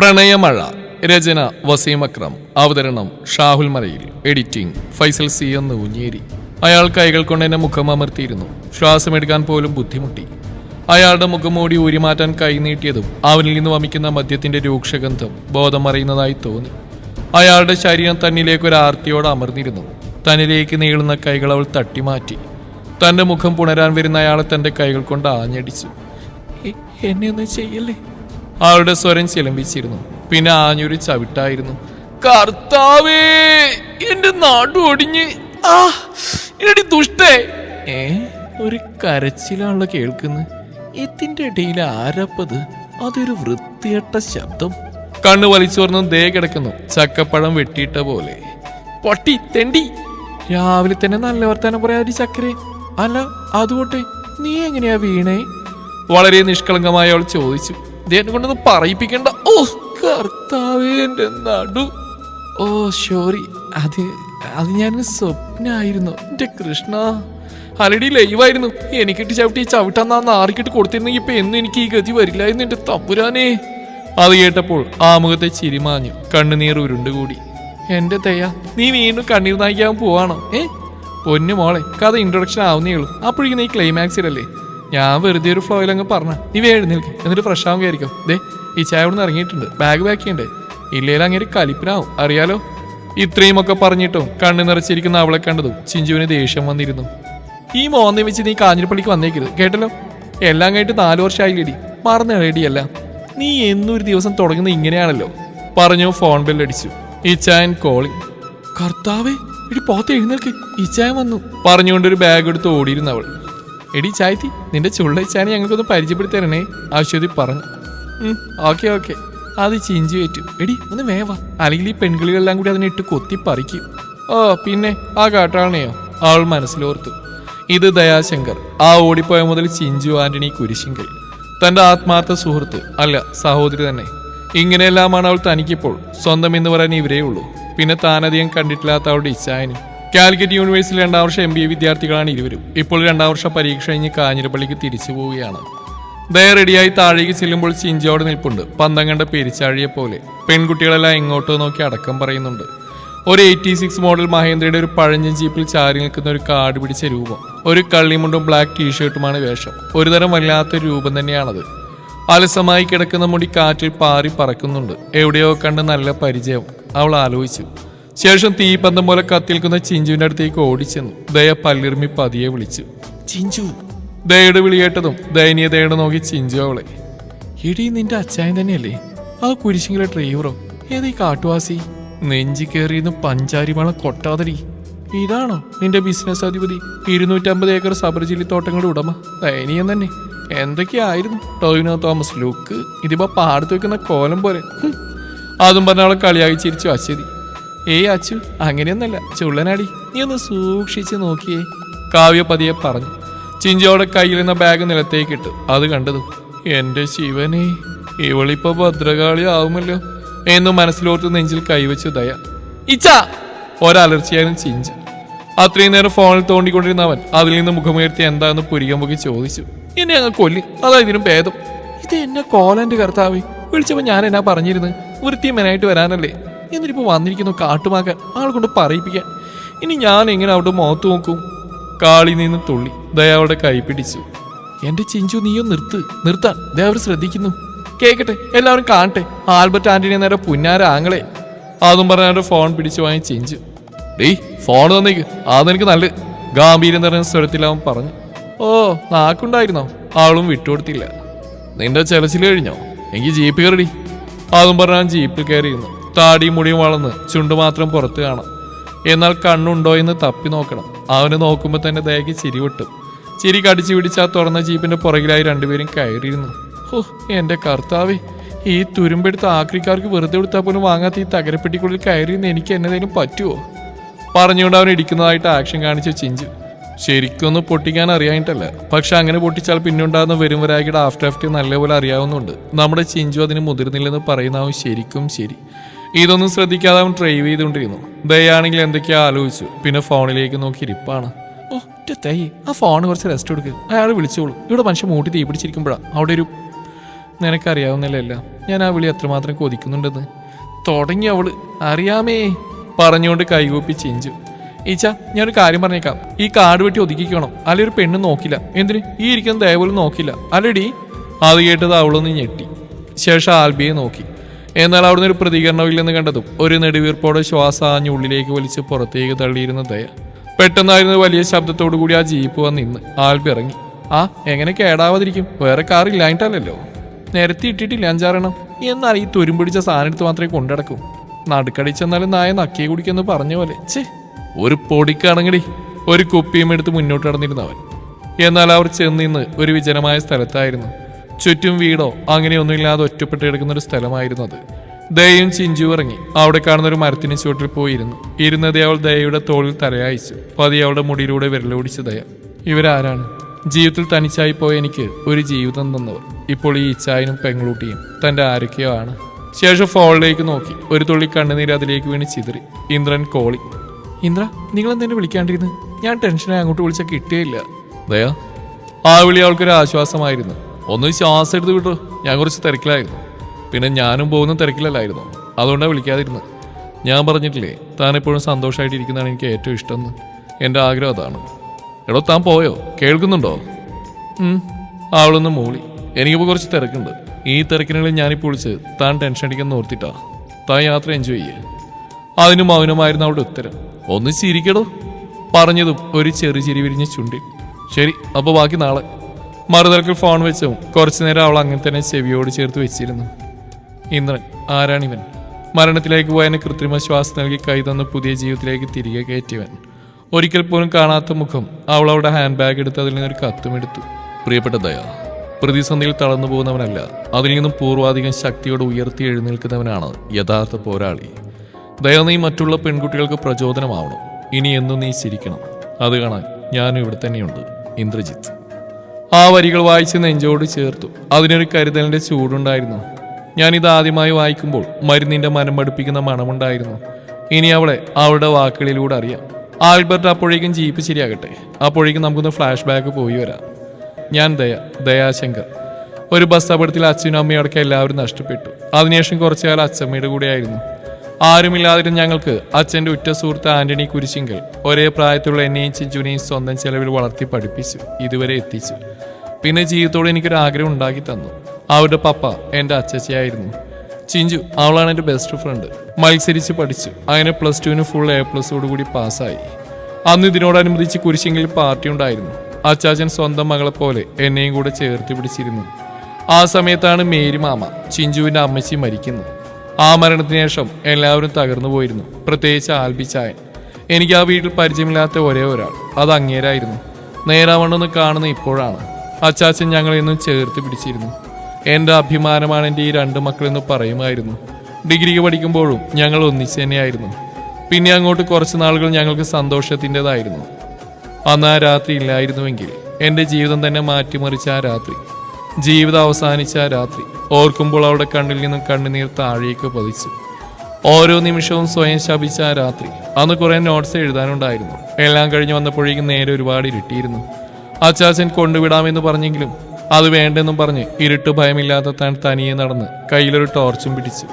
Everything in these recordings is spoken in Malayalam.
പ്രണയമഴ. രചന വസീം അക്രം. അവതരണം ഷാഹുൽ മലയിൽ. എഡിറ്റിംഗ് ഫൈസൽ സി എന്ന് ഊഞ്ഞേരി. അയാൾ കൈകൾ കൊണ്ട് എന്നെ മുഖം അമർത്തിയിരുന്നു. ശ്വാസമെടുക്കാൻ പോലും ബുദ്ധിമുട്ടി. അയാളുടെ മുഖം മൂടി ഊരിമാറ്റാൻ കൈനീട്ടിയതും അവനിൽ നിന്ന് വമിക്കുന്ന മദ്യത്തിന്റെ രൂക്ഷഗന്ധം ബോധം അറിയുന്നതായി തോന്നി. അയാളുടെ ശരീരം തന്നിലേക്ക് ഒരു ആർത്തിയോട് അമർന്നിരുന്നു. തന്നിലേക്ക് നീളുന്ന കൈകൾ അവൾ തട്ടിമാറ്റി. തന്റെ മുഖം പുണരാൻ വരുന്ന അയാളെ തന്റെ കൈകൾ കൊണ്ട് ആഞ്ഞടിച്ചു. "എ- എന്നെ ചെയ്യല്ലേ? അവളുടെ സ്വരം ചിലമ്പിച്ചിരുന്നു. പിന്നെ ആഞ്ഞൊരു ചവിട്ടായിരുന്നു. കർത്താവേ എന്റെ നാടു ഒടിഞ്ഞ്. ആ എടി ദുഷ്ടേ. ഏ ഒരു കരച്ചിലാണല്ലോ കേൾക്കുന്നത് ഇതിന്റെ ഇടയിൽ ആരപ്പത്? അതൊരു വൃത്തിയട്ട ശബ്ദം. കണ്ണു വലിച്ചോർന്നും ദേ കിടക്കുന്നു. ചക്കപ്പഴം വെട്ടിയിട്ട പോലെ. പൊട്ടി തെണ്ടി. രാവിലെ തന്നെ നല്ല വർത്താനം പറയാതി ചക്കരെ. അല്ല അതുകൊട്ടെ നീ എങ്ങനെയാ വീണേ? വളരെ നിഷ്കളങ്കമായി അവൾ ചോദിച്ചു. ഇദ്ദേഹം കൊണ്ടൊന്നും പറയിപ്പിക്കണ്ട. ഓ കർത്താവേന്റെ നടു. ഓ ഷോറി അത് അത് ഞാൻ സ്വപ്നായിരുന്നു. എന്റെ കൃഷ്ണ ആൽറെഡി ലൈവായിരുന്നു. എനിക്കിട്ട് ചവിട്ടി ചവിട്ടാന്ന് നാറിക്കിട്ട് കൊടുത്തിരുന്നെങ്കിൽ ഇപ്പൊ എന്നും എനിക്ക് ഈ ഗതി വരില്ലായിരുന്നു എന്റെ തമ്പുരാനേ. അത് കേട്ടപ്പോൾ ആ മുഖത്തെ ചിരിമാഞ്ഞു കണ്ണുനീർ ഉരുണ്ടുകൂടി. എന്റെ തയ്യ നീ വീണ്ടും കണ്ണീർ നായിക്കാൻ പോവാണോ? ഏ? പൊന്നു മോളെ കഥ ഇൻട്രൊഡക്ഷൻ ആവുന്നേ ഉള്ളൂ. അപ്പോഴേക്കും നീ ക്ലൈമാക്സിലല്ലേ ഞാൻ വെറുതെ ഒരു ഫ്ലോയിൽ അങ്ങ് പറഞ്ഞ. നീ വേ എഴുന്നേൽക്ക്. എന്നിട്ട് ഫ്രഷ് ആവും കയറിക്കോ ദേ ഈ ചായ ഇവിടെ നിന്ന് ഇറങ്ങിയിട്ടുണ്ട്. ബാഗ് പാക്ക് ചെയ്യണ്ടേ? ഇല്ലേലും അങ്ങനെ കലിപ്പിനാവും. അറിയാലോ? ഇത്രയും ഒക്കെ പറഞ്ഞിട്ടും കണ്ണു നിറച്ചിരിക്കുന്ന അവളെ കണ്ടതും ചിഞ്ചുവിന് ദേഷ്യം വന്നിരുന്നു. ഈ മോന്തി വെച്ച് നീ കാഞ്ഞിരപ്പള്ളിക്ക് വന്നേക്കരുത്. കേട്ടല്ലോ? എല്ലാം കഴിഞ്ഞിട്ട് നാലു വർഷമായില്ലേടി. മറന്നു റെഡിയല്ല നീ എന്നൊരു ദിവസം തുടങ്ങുന്നത് ഇങ്ങനെയാണല്ലോ. പറഞ്ഞു ഫോൺ ബെല്ലടിച്ചു ഇച്ചായൻ കോളിംഗ് കർത്താവേ ഇടി പോത്ത് എഴുന്നേൽക്ക്. ഇച്ചായൻ വന്നു. പറഞ്ഞുകൊണ്ടൊരു ബാഗ് എടുത്ത് ഓടിയിരുന്നു അവൾ എടി ചായത്തി നിന്റെ ചുള്ളച്ചാനെ ഞങ്ങൾക്കൊന്ന് പരിചയപ്പെടുത്തി തരണേ. അശ്വതി പറഞ്ഞു. Okay okay. അത് ചിഞ്ചി ഏറ്റു. എടി ഒന്ന് വേവാ. അല്ലെങ്കിൽ ഈ പെൺകിളികളെല്ലാം കൂടി അതിനെ ഇട്ട് കൊത്തി പറിക്കും. ഓ പിന്നെ ആ കാട്ടാളനെയോ? അവൾ മനസ്സിലോർത്തു. ഇത് ദയാശങ്കർ. ആ ഓടിപ്പോയ മുതൽ ചിഞ്ചു ആന്റണി കുരിശിങ്കൽ. തന്റെ ആത്മാർത്ഥ സുഹൃത്ത് അല്ല സഹോദരി തന്നെ. ഇങ്ങനെയെല്ലാമാണ് അവൾ തനിക്കിപ്പോൾ. സ്വന്തം എന്ന് പറയാൻ ഇവരേ ഉള്ളൂ. പിന്നെ താനധികം കണ്ടിട്ടില്ലാത്ത അവളുടെ ഇച്ഛായനും കാലിക്കറ്റ് യൂണിവേഴ്സിറ്റി രണ്ടാം വർഷ എം ബി എ വിദ്യാർത്ഥികളാണ് ഇരുവരും. ഇപ്പോൾ രണ്ടാം വർഷ പരീക്ഷ കഴിഞ്ഞ് കാഞ്ഞിരപ്പള്ളിക്ക് തിരിച്ചു പോവുകയാണ്. ദയ റെഡിയായി താഴേക്ക് ചെല്ലുമ്പോൾ ചിഞ്ചോടെ നിൽപ്പുണ്ട്. പന്തം കണ്ട പെരിച്ചാഴിയെ പോലെ. പെൺകുട്ടികളെല്ലാം ഇങ്ങോട്ട് നോക്കി അടക്കം പറയുന്നുണ്ട്. ഒരു എയ്റ്റി സിക്സ് മോഡൽ മഹേന്ദ്രയുടെ ഒരു പഴഞ്ഞ ജീപ്പിൽ ചാരി നിൽക്കുന്ന ഒരു കാട് പിടിച്ച രൂപം. ഒരു കള്ളിമുണ്ടും ബ്ലാക്ക് ടീഷർട്ടുമാണ് വേഷം. ഒരുതരം വല്ലാത്തൊരു രൂപം തന്നെയാണത്. അലസമായി കിടക്കുന്ന മുടി കാറ്റിൽ പാറി പറക്കുന്നുണ്ട്. എവിടെയോ കണ്ട് നല്ല പരിചയം. അവൾ ആലോചിച്ചു. ശേഷം തീപന്തം പോലെ കത്തിൽക്കുന്ന ചിഞ്ചുവിന്റെ അടുത്തേക്ക് ഓടിച്ചെന്നു. ദയ പല്ലിറുമി പതിയെ വിളിച്ചു. ചിഞ്ചു. ദയയുടെ വിളിയേട്ടതും ദയനീയ ദയുടെ നോക്കി ചിഞ്ചു അവളെ. ഇടി നിന്റെ അച്ചായൻ തന്നെയല്ലേ? ആ കുരിശിങ്കിലെ ഡ്രൈവറോ? ഏതീ കാട്ടുവാസി? നെഞ്ചി കയറിയെന്ന് പഞ്ചാരിമളം കൊട്ടാതടി. ഇതാണോ നിന്റെ ബിസിനസ് അധിപതി? ഇരുന്നൂറ്റമ്പത് ഏക്കർ സബർജില്ലി തോട്ടങ്ങളുടെ ഉടമ. ദയനീയം തന്നെ. എന്തൊക്കെയായിരുന്നു? ടോവിനോ തോമസ് ലുക്ക്. ഇതിപ്പോ പാടത്ത് വെക്കുന്ന കോലം പോലെ. അതും പറഞ്ഞ അവളെ കളിയായി ചിരിച്ചു അശ്വതി. ഏയ് അച്ചു അങ്ങനെയൊന്നല്ല ചുള്ളനാടി നീ ഒന്ന് സൂക്ഷിച്ച് നോക്കിയേ. കാവ്യ പതിയെ പറഞ്ഞു. ചിഞ്ചോടെ കയ്യിലിരുന്ന ബാഗ് നിലത്തേക്ക് ഇട്ടു. അത് കണ്ടതും എന്റെ ശിവനെ ഇവളിപ്പോ ഭദ്രകാളി ആവുമല്ലോ? എന്ന് മനസ്സിലോർത്ത് നെഞ്ചിൽ കൈവച്ചു ദയ. ഇച്ച! ഒരലർച്ചയായിരുന്നു ചിഞ്ച്. അത്രയും നേരം ഫോണിൽ തോണ്ടിക്കൊണ്ടിരുന്ന അവൻ അതിൽ നിന്ന് മുഖമുയർത്തി എന്താന്ന് പുരികമ്പൊക്കെ ചോദിച്ചു. എന്നെ അങ്ങ് കൊല്ലി. അതാ ഇതിനും ഭേദം. ഇത് എന്നെ കോലന്റെ കർത്താവ്. വിളിച്ചപ്പോ ഞാൻ എന്നാ പറഞ്ഞിരുന്നു? വൃത്തിയമ്മനായിട്ട് വരാനല്ലേ? എന്നിട്ടിപ്പോ വന്നിരിക്കുന്നു കാട്ടുമാക്കാൻ ആൾ കൊണ്ട് പറയിപ്പിക്കാൻ. ഇനി ഞാൻ എങ്ങനെ അവിടെ മുഖത്ത് നോക്കും? കാളി നിന്ന് തുള്ളി. ദയാവളുടെ കൈ പിടിച്ചു. എന്റെ ചിഞ്ചു നീയോ നിർത്ത്. നിർത്താൻ. ദയവർ ശ്രദ്ധിക്കുന്നു. കേക്കട്ടെ എല്ലാവരും കാണട്ടെ. ആൽബർട്ട് ആന്റണി നേരെ പുന്നാര ആങ്ങളെ. അതും പറഞ്ഞ ഫോൺ പിടിച്ചു വാങ്ങി ചിഞ്ചു. ഡേയ് ഫോൺ തന്നേക്ക്. അതെനിക്ക് നല്ല ഗാംഭീര്യം നിറഞ്ഞ സ്വരത്തിൽ അവൻ പറഞ്ഞു. ഓ നാക്കുണ്ടായിരുന്നോ? ആളും വിട്ടുകൊടുത്തില്ല. നിന്റെ ചെലച്ചിൽ കഴിഞ്ഞോ? എനിക്ക് ജീപ്പ് കയറി അതും പറഞ്ഞാൽ ജീപ്പിൽ കയറിയിരുന്നു. താടിയും മുടി വളർന്ന് ചുണ്ട് മാത്രം പുറത്ത് കാണാം. എന്നാൽ കണ്ണുണ്ടോ എന്ന് തപ്പി നോക്കണം. അവന് നോക്കുമ്പോൾ തന്നെ ദയക്ക് ചിരി വിട്ടും. ചിരി കടിച്ചു പിടിച്ചാൽ തുറന്ന ജീപ്പിന്റെ പുറകിലായി രണ്ടുപേരും കയറിയിരുന്നു. ഓ എന്റെ കർത്താവേ ഈ തുരുമ്പെടുത്ത ആക്രിക്കാർക്ക് വെറുതെ കൊടുത്താൽ പോലും വാങ്ങാത്ത ഈ തകരപ്പെട്ടിക്കുള്ളിൽ കയറിയെന്ന് എനിക്ക് എന്നതേലും പറ്റുമോ പറഞ്ഞുകൊണ്ട് അവൻ ഇടിക്കുന്നതായിട്ട് ആക്ഷൻ കാണിച്ചു ചിഞ്ചു. ശരിക്കൊന്ന് പൊട്ടിക്കാൻ അറിയാനിട്ടല്ല പക്ഷെ അങ്ങനെ പൊട്ടിച്ചാൽ പിന്നെ ഉണ്ടാകുന്ന വരും വരാകിയുടെ ആഫ്റ്റർ ആഫ്റ്റർ നല്ലപോലെ അറിയാവുന്നുണ്ട്. നമ്മുടെ ചിഞ്ചു അതിന് മുതിർന്നില്ലെന്ന് പറയുന്നവൻ ശരിക്കും ശരി. ഇതൊന്നും ശ്രദ്ധിക്കാതെ അവൻ ഡ്രൈവ് ചെയ്തുകൊണ്ടിരുന്നു. ദയാണെങ്കിൽ എന്തൊക്കെയാ ആലോചിച്ചു. പിന്നെ ഫോണിലേക്ക് നോക്കി ഇരിപ്പാണ്. ഓ തൈ ആ ഫോൺ കുറച്ച് റെസ്റ്റ് കൊടുക്ക് അയാൾ വിളിച്ചോളൂ. ഇവിടെ മനുഷ്യൻ മൂട്ടി തീ പിടിച്ചിരിക്കുമ്പോഴാണ് അവിടെ ഒരു നിനക്കറിയാവുന്നില്ലല്ല ഞാൻ ആ വിളി എത്രമാത്രം കൊതിക്കുന്നുണ്ടെന്ന്. തുടങ്ങി അവൾ. അറിയാമേ പറഞ്ഞുകൊണ്ട് കൈകൂപ്പി ചിഞ്ചു. ഈച്ച ഞാനൊരു കാര്യം പറഞ്ഞേക്കാം. ഈ കാട് വെട്ടി ഒതുക്കിക്കണം. അല്ലെ ഒരു പെണ്ണ് നോക്കില്ല. എന്തിന്? ഈ ഇരിക്കുന്ന ദയപോലും നോക്കില്ല. അല്ലടി? അത് കേട്ടത് അവളൊന്ന് ഞെട്ടി. ശേഷം ആൽബിയെ നോക്കി. എന്നാൽ അവിടുന്ന് ഒരു പ്രതികരണമില്ലെന്ന് കണ്ടതും ഒരു നെടുവീർപ്പോടെ ശ്വാസം ആഞ്ഞ് ഉള്ളിലേക്ക് വലിച്ച് പുറത്തേക്ക് തള്ളിയിരുന്ന ദയ. പെട്ടെന്നായിരുന്നു വലിയ ശബ്ദത്തോടു കൂടി ആ ജീപ്പ് വന്നിന്ന് ആൽബിറങ്ങി ആൽബി ആ എങ്ങനെ കേടാവാതിരിക്കും? വേറെ കാർ ഇല്ലായിട്ടല്ലല്ലോ നിരത്തി ഇട്ടിട്ടില്ല അഞ്ചാറെണ്ണം? എന്നാൽ ഈ തുരും പിടിച്ച സാധനം എടുത്ത് മാത്രമേ കൊണ്ടടക്കൂ നടുക്കടി ചെന്നാലും നായ നക്കിയെ കുടിക്കെന്ന് പറഞ്ഞ പോലെ. ഛേ ഒരു പൊടിക്കാണെങ്കിൽ ഒരു കുപ്പിയും എടുത്ത് മുന്നോട്ട് നടന്നിരുന്നവൻ. എന്നാൽ അവർ ചെന്നിന്ന് ഒരു വിജനമായ സ്ഥലത്തായിരുന്നു. ചുറ്റും വീടോ അങ്ങനെയൊന്നുമില്ലാതെ ഒറ്റപ്പെട്ട് കിടക്കുന്ന ഒരു സ്ഥലമായിരുന്നു അത്. ദയയും ചിഞ്ചു ഇറങ്ങി. അവിടെ കാണുന്ന ഒരു മരത്തിന് ചുവട്ടിൽ പോയിരുന്നു. ഇരുന്നത് അവൾ ദയയുടെ തോളിൽ തലയായിച്ചു പതി അവളുടെ മുടിയിലൂടെ വിരലോടിച്ച ദയ. ഇവരാരാണ്? ജീവിതത്തിൽ തനിച്ചായി പോയ എനിക്ക് ഒരു ജീവിതം തന്നവർ. ഇപ്പോൾ ഈ ഇച്ചായനും പെങ്ങളൂട്ടിയും തന്റെ ആരൊക്കെയോ ആണ്. ശേഷം ഫോളിലേക്ക് നോക്കി. ഒരു തുള്ളി കണ്ണുനീര് അതിലേക്ക് വീണ് ചിതറി. ഇന്ദ്രൻ കോളി. ഇന്ദ്ര നിങ്ങൾ എന്തെന്നെ വിളിക്കാണ്ടിരുന്നു? ഞാൻ ടെൻഷനായി അങ്ങോട്ട് വിളിച്ചാൽ കിട്ടിയില്ല ദയ? ആ വിളി അവൾക്കൊരു ആശ്വാസമായിരുന്നു. ഒന്ന് ശ്വാസം എടുത്ത് വിട്ടു. ഞാൻ കുറച്ച് തിരക്കിലായിരുന്നു. പിന്നെ ഞാനും പോകുന്ന തിരക്കിലല്ലായിരുന്നു. അതുകൊണ്ടാണ് വിളിക്കാതിരുന്നത്. ഞാൻ പറഞ്ഞിട്ടില്ലേ താൻ എപ്പോഴും സന്തോഷമായിട്ടിരിക്കുന്നതാണ് എനിക്ക് ഏറ്റവും ഇഷ്ടമെന്ന്. എന്റെ ആഗ്രഹം അതാണ്. എടോ താൻ പോയോ? കേൾക്കുന്നുണ്ടോ. അവളൊന്ന് മൂളി. എനിക്കിപ്പോൾ കുറച്ച് തിരക്കുണ്ട്. ഈ തിരക്കിനുള്ളിൽ ഞാനിപ്പോൾ വിളിച്ച് താൻ ടെൻഷൻ അടിക്കാൻ ഓർത്തിട്ടാ താൻ യാത്ര എൻജോയ് ചെയ്യേ. അതിനും മൗനമായിരുന്നു അവളുടെ ഉത്തരം. ഒന്ന് ചിരിക്കടോ. പറഞ്ഞതും ഒരു ചെറു ചിരി വിരിഞ്ഞ ചുണ്ടിൽ. ശരി അപ്പോൾ ബാക്കി നാളെ. മറുതലക്കിൽ ഫോൺ വെച്ചു കുറച്ചു നേരം അവൾ അങ്ങനെ തന്നെ ചെവിയോട് ചേർത്ത് വെച്ചിരുന്നു. ഇന്ദ്രൻ ആരാണിവൻ? മരണത്തിലേക്ക് പോയതിന് കൃത്രിമ ശ്വാസം നൽകി കൈ തന്ന് പുതിയ ജീവിതത്തിലേക്ക് തിരികെ കയറ്റിയവൻ. ഒരിക്കൽ പോലും കാണാത്ത മുഖം അവൾ അവളുടെ ഹാൻഡ് ബാഗ് എടുത്ത് അതിൽ നിന്നൊരു കത്തും എടുത്തു. പ്രിയപ്പെട്ട ദയ പ്രതിസന്ധിയിൽ തളർന്നു പോകുന്നവനല്ല അതിൽ നിന്നും പൂർവാധികം ശക്തിയോട് ഉയർത്തി എഴുന്നേൽക്കുന്നവനാണ് യഥാർത്ഥ പോരാളി. ദയ നീ മറ്റുള്ള പെൺകുട്ടികൾക്ക് പ്രചോദനമാവണം. ഇനി എന്നും നീ ചിരിക്കണം. അത് കാണാൻ ഞാനും ഇവിടെ തന്നെയുണ്ട്. ഇന്ദ്രജിത്ത്. ആ വരികൾ വായിച്ച് നെഞ്ചോട് ചേർത്തു. അതിനൊരു കരുതലിന്റെ ചൂടുണ്ടായിരുന്നു. ഞാനിത് ആദ്യമായി വായിക്കുമ്പോൾ മരുന്നിന്റെ മനം പഠിപ്പിക്കുന്ന മണമുണ്ടായിരുന്നു. ഇനി അവളെ അവളുടെ വാക്കുകളിലൂടെ അറിയാം. ആൽബർട്ട് അപ്പോഴേക്കും ജീപ്പ് ശരിയാകട്ടെ. അപ്പോഴേക്കും നമുക്കൊന്ന് ഫ്ലാഷ് ബാക്ക് പോയി വരാം. ഞാൻ ദയ ദയാശങ്കർ. ഒരു ബസ് അപകടത്തിൽ അച്ഛനും അമ്മയും അടക്കം എല്ലാവരും നഷ്ടപ്പെട്ടു. അതിനുശേഷം കുറച്ചു കാലം അച്ഛമ്മയുടെ കൂടെയായിരുന്നു. ആരുമില്ലാതിരുന്ന ഞങ്ങൾക്ക് അച്ഛന്റെ ഉറ്റ സുഹൃത്ത് ആന്റണി കുരിശിങ്കൽ ഒരേ പ്രായത്തിലുള്ള എന്നെയും ചിഞ്ചുവിനെയും സ്വന്തം ചെലവിൽ വളർത്തി പഠിപ്പിച്ചു ഇതുവരെ എത്തിച്ചു. പിന്നെ ജീവിതത്തോടെ എനിക്കൊരു ആഗ്രഹം ഉണ്ടാക്കി തന്നു. അവരുടെ പപ്പ എന്റെ അച്ചച്ചയായിരുന്നു. ചിഞ്ചു അവളാണ് എന്റെ ബെസ്റ്റ് ഫ്രണ്ട് മത്സരിച്ച് പഠിച്ചു. അങ്ങനെ പ്ലസ് ടുവിന് ഫുൾ എ പ്ലസോടുകൂടി പാസ്സായി. അന്ന് ഇതിനോടനുബന്ധിച്ച് കുരിശെങ്കിൽ പാർട്ടി ഉണ്ടായിരുന്നു. അച്ചാച്ചൻ സ്വന്തം മകളെ പോലെ എന്നെയും കൂടെ ചേർത്ത് പിടിച്ചിരുന്നു. ആ സമയത്താണ് മേരി മാമ ചിഞ്ചുവിന്റെ അമ്മച്ചി മരിക്കുന്നത്. ആ മരണത്തിന് ശേഷം എല്ലാവരും തകർന്നു പോയിരുന്നു. പ്രത്യേകിച്ച് ആൽബിച്ചായൻ എനിക്ക് ആ വീട്ടിൽ പരിചയമില്ലാത്ത ഒരേ ഒരാൾ. അത് അങ്ങേരായിരുന്നു. നേരാവണ്ണെന്ന് കാണുന്ന ഇപ്പോഴാണ്. അച്ചാച്ചൻ ഞങ്ങളെന്നും ചേർത്ത് പിടിച്ചിരുന്നു. എന്റെ അഭിമാനമാണ് എന്റെ ഈ രണ്ട് മക്കളെന്ന് പറയുമായിരുന്നു. ഡിഗ്രിക്ക് പഠിക്കുമ്പോഴും ഞങ്ങൾ ഒന്നിച്ച് തന്നെയായിരുന്നു. പിന്നെ അങ്ങോട്ട് കുറച്ച് നാളുകൾ ഞങ്ങൾക്ക് സന്തോഷത്തിന്റെതായിരുന്നു. അന്ന് ആ രാത്രി ഇല്ലായിരുന്നുവെങ്കിൽ എന്റെ ജീവിതം തന്നെ മാറ്റിമറിച്ച ആ രാത്രി. ജീവിതം അവസാനിച്ച ആ രാത്രി. ഓർക്കുമ്പോൾ അവളുടെ കണ്ണിൽ നിന്നും കണ്ണുനീർ താഴേക്ക് പതിച്ചു. ഓരോ നിമിഷവും സ്വയം ശപിച്ച രാത്രി. അന്ന് കുറെ നോട്ട്സ് എഴുതാനുണ്ടായിരുന്നു. എല്ലാം കഴിഞ്ഞ് വന്നപ്പോഴേക്കും നേരെ ഒരുപാട് ഇരുട്ടിയിരുന്നു. അച്ചാച്ചൻ കൊണ്ടുവിടാമെന്ന് പറഞ്ഞെങ്കിലും അത് വേണ്ടെന്നും പറഞ്ഞ് ഇരുട്ട് ഭയമില്ലാത്ത താൻ തനിയെ നടന്ന് കയ്യിലൊരു ടോർച്ചും പിടിച്ചു.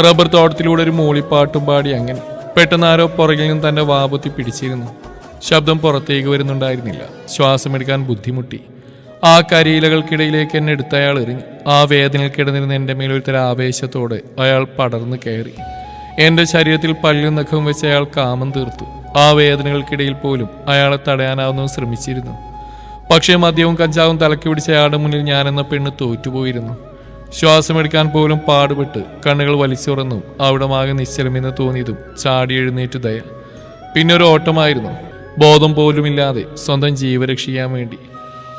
റബ്ബർ തോട്ടത്തിലൂടെ ഒരു മൂളിപ്പാട്ടും പാടി അങ്ങനെ പെട്ടെന്ന് ആരോ പുറകിൽ നിന്ന് തന്റെ വാപത്തി പിടിച്ചിരുന്നു. ശബ്ദം പുറത്തേക്ക് വരുന്നുണ്ടായിരുന്നില്ല. ശ്വാസമെടുക്കാൻ ബുദ്ധിമുട്ടി. ആ കരിയിലകൾക്കിടയിലേക്ക് എന്നെ എടുത്ത് അയാൾ എറിഞ്ഞു. ആ വേദനയിൽ കിടന്നിരുന്ന എന്റെ മേൽ ഒരുതര ആവേശത്തോടെ അയാൾ പടർന്നു കയറി. എന്റെ ശരീരത്തിൽ പല്ലും നഖം വെച്ച് അയാൾ കാമം തീർത്തു. ആ വേദനകൾക്കിടയിൽ പോലും അയാളെ തടയാനാവുന്ന ശ്രമിച്ചിരുന്നു. പക്ഷേ മദ്യവും കഞ്ചാവും തലക്കി പിടിച്ച അയാളുടെ മുന്നിൽ ഞാനെന്ന പെണ്ണ് തോറ്റുപോയിരുന്നു. ശ്വാസമെടുക്കാൻ പോലും പാടുപെട്ട് കണ്ണുകൾ വലിച്ചുറന്നും. അവിടെ ആകെ നിശ്ചലമെന്ന് തോന്നിയതും ചാടി എഴുന്നേറ്റ് ദയ. പിന്നെ ഒരു ഓട്ടമായിരുന്നു. ബോധം പോലുമില്ലാതെ സ്വന്തം ജീവരക്ഷിക്കാൻ വേണ്ടി.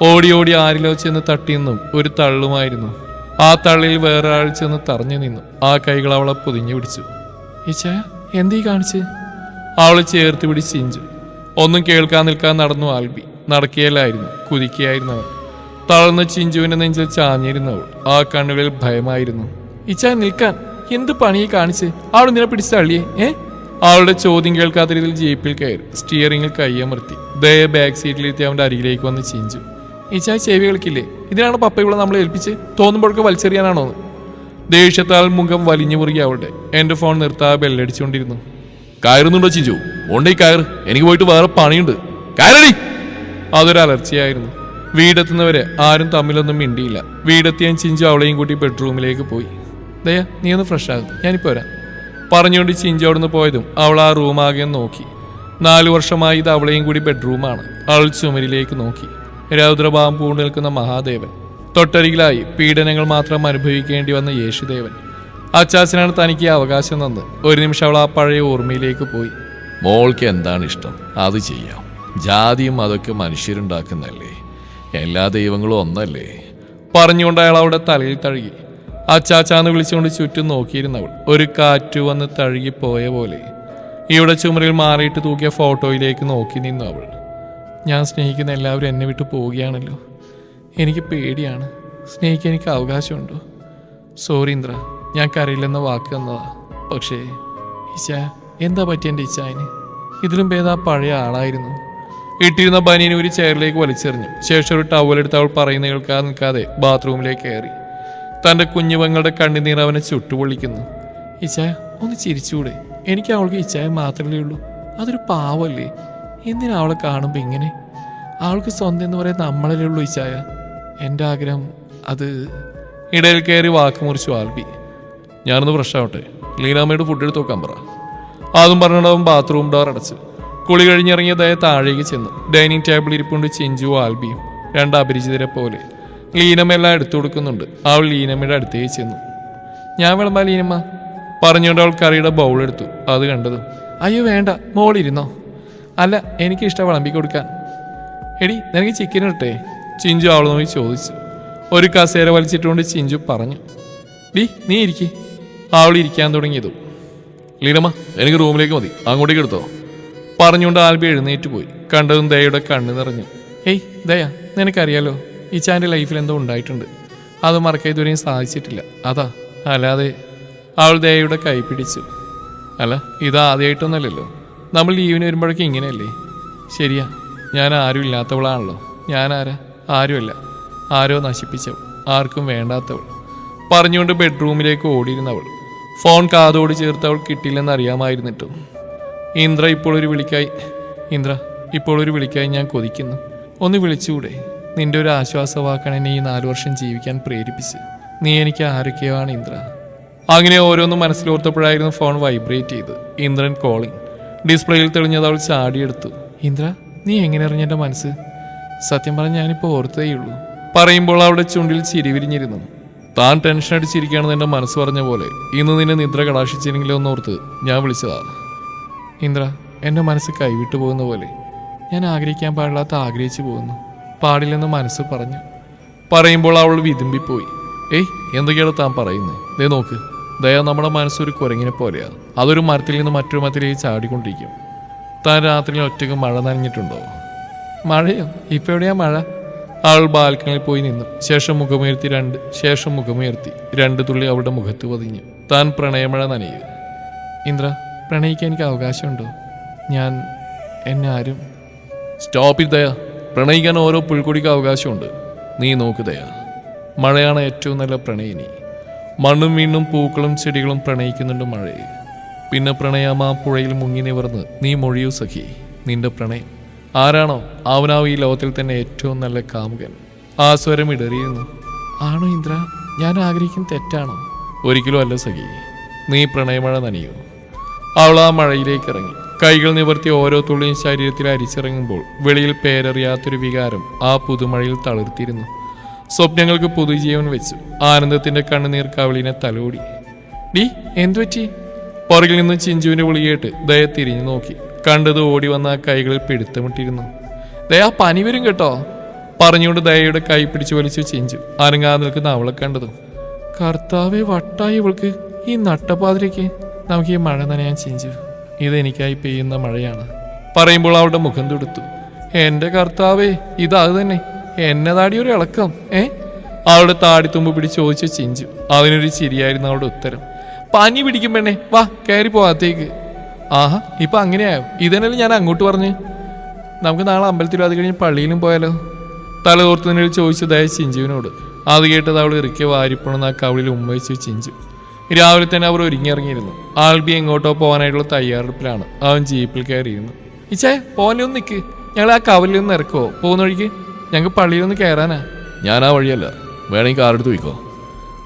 ഓടി ഓടി ആരിലോ ചെന്ന് തട്ടിയെന്നും ഒരു തള്ളുമായിരുന്നു. ആ തള്ളിൽ വേറെ ആൾ ചെന്ന് തറഞ്ഞു നിന്നു. ആ കൈകൾ അവളെ പൊതിഞ്ഞു പിടിച്ചു. ഈച്ച എന്തീ കാണിച്ച്? അവൾ ചേർത്ത് പിടിച്ച് ചിഞ്ചു. ഒന്നും കേൾക്കാൻ നിൽക്കാൻ നടന്നു ആൽബി. നടക്കുകയല്ലായിരുന്നു. കുതിക്കുകയായിരുന്നു അവൻ. തളർന്ന ചിഞ്ചുവിന്റെ നെഞ്ചിൽ ചാഞ്ഞിരുന്നവൾ ആ കണ്ണുകളിൽ ഭയമായിരുന്നു. ഇച്ച നിൽക്കാൻ. എന്ത് പണിയെ കാണിച്ച്? അവൾ നിന്നെ പിടിച്ച് തള്ളിയേ ഏ? അവളുടെ ചോദ്യം കേൾക്കാത്ത രീതിയിൽ ജീപ്പിൽ കയറി. സ്റ്റിയറിങ്ങിൽ കൈയമർത്തി ദയ ബാക്ക് സീറ്റിലെത്തി അവന്റെ അരികിലേക്ക് വന്ന് ചിഞ്ചു. ഈ ചേവികൾക്കില്ലേ? ഇതിനാണ് പപ്പ ഇവിടെ നമ്മളെ ഏൽപ്പിച്ച്? തോന്നുമ്പോഴൊക്കെ വലിച്ചെറിയാനാണോ ദേഷ്യത്താൽ മുഖം വലിഞ്ഞു മുറുകി അവളുടെ ഫോൺ നിർത്താതെ ബെല്ലടിച്ചുകൊണ്ടിരുന്നു. കയറുന്നുണ്ടോ ചിഞ്ചു ഉണ്ടേ കയർ എനിക്ക് പോയിട്ട് വേറെ പണിയുണ്ട്. കയറടി! അതൊരു അലർച്ചയായിരുന്നു. വീടെത്തുന്നവരെ ആരും തമ്മിലൊന്നും മിണ്ടിയില്ല. വീടെത്തിയാൻ ചിഞ്ചു അവളെയും കൂട്ടി ബെഡ്റൂമിലേക്ക് പോയി. ദയ നീ ഒന്ന് ഫ്രഷ് ആകും. ഞാനിപ്പോ വരാം. പറഞ്ഞുകൊണ്ട് ചിഞ്ചു അവിടുന്ന് പോയതും അവൾ ആ റൂമാകെ നോക്കി. നാലു വർഷമായി ഇത് അവളെയും കൂടി ബെഡ്റൂമാണ്. അവൾ ചുമരിലേക്ക് നോക്കി. രൗദ്രഭാവം പൂണ്ടു നിൽക്കുന്ന മഹാദേവൻ. തൊട്ടരികിലായി പീഡനങ്ങൾ മാത്രം അനുഭവിക്കേണ്ടി വന്ന യേശുദേവൻ. അച്ചാച്ചനാണ് തനിക്ക് അവകാശം തന്ന് ഒരു നിമിഷം അവൾ ആ പഴയ ഓർമ്മയിലേക്ക് പോയി. മോൾക്ക് എന്താണ് ഇഷ്ടം? അത് ചെയ്യാം. ജാതിയും അതൊക്കെ മനുഷ്യരുണ്ടാക്കുന്നല്ലേ എല്ലാ ദൈവങ്ങളും ഒന്നല്ലേ? പറഞ്ഞുകൊണ്ട് അയാൾ അവിടെ തലയിൽ തഴുകി. അച്ചാച്ചാന്ന് വിളിച്ചുകൊണ്ട് ചുറ്റും നോക്കിയിരുന്നവൾ. ഒരു കാറ്റ് വന്ന് തഴുകിപ്പോയ പോയ പോലെ. ഇവിടെ ചുമരിൽ മാറിയിട്ട് തൂക്കിയ ഫോട്ടോയിലേക്ക് നോക്കി നിന്നു അവൾ. ഞാൻ സ്നേഹിക്കുന്ന എല്ലാവരും എന്നെ വിട്ടു പോവുകയാണല്ലോ. എനിക്ക് പേടിയാണ്. സ്നേഹിക്കാൻ എനിക്ക് അവകാശമുണ്ടോ? സോറി ഇന്ദ്ര. ഞാൻ കരയില്ലെന്ന വാക്ക് തന്നതാ. പക്ഷേ ഇച്ച എന്താ പറ്റിയ എന്റെ ഇച്ചായന് ഇതിലും ഭേദ ആ പഴയ ആളായിരുന്നു. ഇട്ടിരുന്ന ബനീനെ ഒരു ചെയറിലേക്ക് വലിച്ചെറിഞ്ഞു. ശേഷം ഒരു ടവൽ എടുത്ത് അവൾ പറയുന്ന കേൾക്കാതെ നിൽക്കാതെ ബാത്റൂമിലേക്ക് കയറി. തന്റെ കുഞ്ഞുപങ്ങളുടെ കണ്ണുനീർ അവനെ ചുട്ടുപൊള്ളിക്കുന്നു. ഇച്ചായ ഒന്ന് ചിരിച്ചുകൂടെ എനിക്ക് അവൾക്ക് ഇച്ചായ മാത്രമേ ഉള്ളൂ. അതൊരു പാവല്ലേ? എന്തിനാ അവളെ കാണുമ്പോൾ ഇങ്ങനെ? അവൾക്ക് സ്വന്തം എന്ന് പറയുന്ന നമ്മളല്ലേ ഉള്ളൂ ഇച്ചായ എന്റെ ആഗ്രഹം അത് ഇടയിൽ കയറി വാക്ക് മുറിച്ചു ആൽബി. ഞാനൊന്ന് പ്രശ്നമാവട്ടെ ലീനാമ്മയുടെ ഫുഡ് എടുത്ത് നോക്കാൻ പറ. അതും പറഞ്ഞിടവൻ ബാത്റൂം ഡോർ അടച്ച്. കുളി കഴിഞ്ഞിറങ്ങിയ ദയ താഴേക്ക് ചെന്നു ഡൈനിങ് ടേബിൾ ഇരിപ്പുണ്ട് ചിഞ്ചു ആൽബിയും രണ്ട് അപരിചിതരെ പോലെ. ലീനമ്മ എല്ലാം എടുത്തു കൊടുക്കുന്നുണ്ട്. അവൾ ലീനമ്മയുടെ അടുത്തേക്ക് ചെന്നു. ഞാൻ വിളമ്പാ ലീനമ്മ? പറഞ്ഞുകൊണ്ട് അവൾ കറിയുടെ ബൗൾ എടുത്തു. അത് കണ്ടതും അയ്യോ വേണ്ട. മോളിരുന്നോ? അല്ല എനിക്ക് ഇഷ്ടം വിളമ്പി കൊടുക്കാൻ. എടി നിനക്ക് ചിക്കൻ ഇട്ടേ ചിഞ്ചു അവൾ നോക്കി ചോദിച്ചു. ഒരു കസേര വലിച്ചിട്ടുകൊണ്ട് ചിഞ്ചു പറഞ്ഞു. ഡി നീ ഇരിക്കി. അവൾ ഇരിക്കാൻ തുടങ്ങിയതു. ലീനമ്മ എനിക്ക് റൂമിലേക്ക് മതി. അങ്ങോട്ടേക്ക് എടുത്തോ. പറഞ്ഞുകൊണ്ട് ആൽബി എഴുന്നേറ്റ് പോയി. കണ്ടതും ദയയുടെ കണ്ണ് നിറഞ്ഞു. ഏയ് ദയ നിനക്കറിയാലോ ഈ ചാന്റെ ലൈഫിൽ എന്തോ ഉണ്ടായിട്ടുണ്ട്. അത് മറക്കാൻ ഇതുവരെയും സാധിച്ചിട്ടില്ല. അതാ അല്ലാതെ അവൾ ദയയുടെ കൈ പിടിച്ചു. അല്ല ഇത് ആദ്യമായിട്ടൊന്നല്ലല്ലോ നമ്മൾ ലീവിന് വരുമ്പോഴൊക്കെ ഇങ്ങനെയല്ലേ? ശരിയാ ഞാൻ ആരും ഇല്ലാത്തവളാണല്ലോ. ഞാനാരാ? ആരാ ആരുമല്ല. ആരോ നശിപ്പിച്ചവൾ. ആർക്കും വേണ്ടാത്തവൾ. പറഞ്ഞുകൊണ്ട് ബെഡ്റൂമിലേക്ക് ഓടിയിരുന്നവൾ. ഫോൺ കാതോട് ചേർത്ത് അവൾ കിട്ടില്ലെന്ന് അറിയാമായിരുന്നിട്ടും. ഇന്ദ്ര ഇപ്പോൾ ഒരു വിളിക്കായി. ഇന്ദ്ര ഇപ്പോൾ ഒരു വിളിക്കായി ഞാൻ കൊതിക്കുന്നു. ഒന്ന് വിളിച്ചുകൂടെ? നിന്റെ ഒരു ആശ്വാസവാക്കാണ് എന്നെ ഈ നാലു വർഷം ജീവിക്കാൻ പ്രേരിപ്പിച്ച് നീ എനിക്ക് ആരൊക്കെയാണ് ഇന്ദ്ര. അങ്ങനെ ഓരോന്നും മനസ്സിലോർത്തപ്പോഴായിരുന്നു ഫോൺ വൈബ്രേറ്റ് ചെയ്ത് ഇന്ദ്രൻ കോളിംഗ് ഡിസ്പ്ലേയിൽ തെളിഞ്ഞത് അവൾ ചാടിയെടുത്തു. ഇന്ദ്ര നീ എങ്ങനെ അറിഞ്ഞെന്റെ മനസ്സ്? സത്യം പറഞ്ഞ ഞാനിപ്പോൾ ഓർത്തേയുള്ളൂ പറയുമ്പോൾ അവളുടെ ചുണ്ടിൽ ചിരി വിരിഞ്ഞിരുന്നു. താൻ ടെൻഷൻ അടിച്ചിരിക്കുകയാണെന്ന് എന്റെ മനസ്സ് പറഞ്ഞ പോലെ ഇന്ന് നിന്നെ നിദ്ര കടാക്ഷിച്ചില്ലെങ്കിലോ എന്നോർത്ത് ഞാൻ വിളിച്ചതാ. ഇന്ദ്ര എന്റെ മനസ്സ് കൈവിട്ടു പോകുന്ന പോലെ. ഞാൻ ആഗ്രഹിക്കാൻ പാടില്ലാത്ത ആഗ്രഹിച്ചു പോകുന്നു. പാടില്ലെന്ന് മനസ്സ് പറഞ്ഞു. പറയുമ്പോൾ അവൾ വിതുമ്പിപ്പോയി. ഏയ് എന്തൊക്കെയാണ് താൻ പറയുന്നത്? ദേ നോക്ക്. ദയ നമ്മുടെ മനസ്സൊരു കുരങ്ങിനെ പോലെയാണ്. അതൊരു മരത്തിൽ നിന്ന് മറ്റൊരു മരത്തിലേക്ക് ചാടിക്കൊണ്ടിരിക്കും. താൻ രാത്രിയിൽ ഒറ്റയ്ക്ക് മഴ നനഞ്ഞിട്ടുണ്ടോ? മഴയോ? ഇപ്പം എവിടെയാ മഴ? അവൾ ബാൽക്കണിയിൽ പോയി നിന്നു. ശേഷം മുഖമുയർത്തി രണ്ട് ശേഷം മുഖമുയർത്തി രണ്ട് തുള്ളി അവളുടെ മുഖത്ത് പതിഞ്ഞു. താൻ പ്രണയമഴ നനയുക ഇന്ദ്ര പ്രണയിക്കാൻ എനിക്ക് അവകാശമുണ്ടോ? ഞാൻ എന്നെ ആരും സ്റ്റോപ്പ് ദയ. പ്രണയിക്കാൻ ഓരോ പുൽക്കൊടിക്ക് അവകാശമുണ്ട്. നീ നോക്ക് ദയ. മഴയാണ് ഏറ്റവും നല്ല പ്രണയിനി. മണ്ണും വീണ്ടും പൂക്കളും ചെടികളും പ്രണയിക്കുന്നുണ്ട് മഴയെ പിന്നെ പ്രണയം ആ പുഴയിൽ മുങ്ങി നിവർന്ന്. നീ മൊഴിയൂ സഖി നിന്റെ പ്രണയം. ആരാണോ അവനാവും ഈ ലോകത്തിൽ തന്നെ ഏറ്റവും നല്ല കാമുകൻ. ആ സ്വരം ഇടറിയുന്നു. ആണോ ഇന്ദ്ര ഞാൻ ആഗ്രഹിക്കുന്ന തെറ്റാണോ? ഒരിക്കലും അല്ല സഖി നീ പ്രണയമഴ നനയൂ. അവൾ ആ മഴയിലേക്ക് ഇറങ്ങി. കൈകൾ നിവർത്തി ഓരോ തുള്ളിയും ശരീരത്തിൽ അരിച്ചിറങ്ങുമ്പോൾ വെളിയിൽ പേരറിയാത്തൊരു വികാരം ആ പുതുമഴയിൽ തളിർത്തിരുന്നു സ്വപ്നങ്ങൾക്ക് പുതുജീവൻ വെച്ചു. ആനന്ദത്തിന്റെ കണ്ണുനീർ കവളിനെ തലോടി. ഡി എന്തു പറ്റി? പുറകിൽ നിന്ന് ചിഞ്ചുവിന്റെ വിളി കേട്ട് ദയ തിരിഞ്ഞു നോക്കി. കണ്ടത് ഓടി വന്ന ആ കൈകളിൽ പിടുത്തമിട്ടിരുന്നു. ദയ പനി വരും കേട്ടോ പറഞ്ഞുകൊണ്ട് ദയയുടെ കൈ പിടിച്ചു വലിച്ചു ചിഞ്ചു. അനങ്ങാതെ നിൽക്കുന്ന അവളെ കണ്ടതും കർത്താവെ വട്ടായി ഇവൾക്ക് ഈ നട്ടപ്പാതിരയ്ക്ക് നമുക്ക് ഈ മഴ നനയാൻ ചിഞ്ചു. ഇതെനിക്കായി പെയ്യുന്ന മഴയാണ്. പറയുമ്പോൾ അവളുടെ മുഖം തുടുത്തു. എന്റെ കർത്താവേ ഇതാ അത് തന്നെ. എന്നെ താടി ഒരു ഇളക്കം ഏ? അവളുടെ താടിത്തുമ്പ് പിടിച്ച് ചോദിച്ച ചിഞ്ചു. അവനൊരു ചിരിയായിരുന്നു അവളുടെ ഉത്തരം. പനി പിടിക്കും പെണ്ണെ വാ കയറി പോകാത്തേക്ക് ആഹാ ഇപ്പൊ അങ്ങനെയായോ? ഇതന്നെയല്ലേ ഞാൻ അങ്ങോട്ട് പറഞ്ഞു? നമുക്ക് നാളെ അമ്പലത്തിലും അത് കഴിഞ്ഞ് പള്ളിയിലും പോയാലോ? തലതോർത്തുനിന്നിൽ ചോദിച്ചതായ ചിഞ്ചുവിനോട്. അത് കേട്ടത് അവൾ ഇറക്കിയ വാരിപ്പണെന്ന് ആ കവിളിൽ ഉമ്മ വെച്ചു ചിഞ്ചു. രാവിലെ തന്നെ അവർ ഒരുങ്ങിയിറങ്ങിയിരുന്നു. ആൽബി എങ്ങോട്ടോ പോകാനായിട്ടുള്ള തയ്യാറെടുപ്പിലാണ്. അവൻ ജീപ്പിൽ കയറിയിരുന്നു. ഇച്ചേ പോനെ ഒന്ന് നിൽക്ക് ഞങ്ങൾ ആ കവലിൽ നിന്ന് ഇറക്കുമോ പോകുന്ന വഴിക്ക്? ഞങ്ങൾക്ക് പള്ളിയിൽ ഒന്ന് കയറാനാ ഞാൻ ആ വഴിയല്ല. വേണമെങ്കിൽ കാറെടുത്ത് പോയിക്കോ.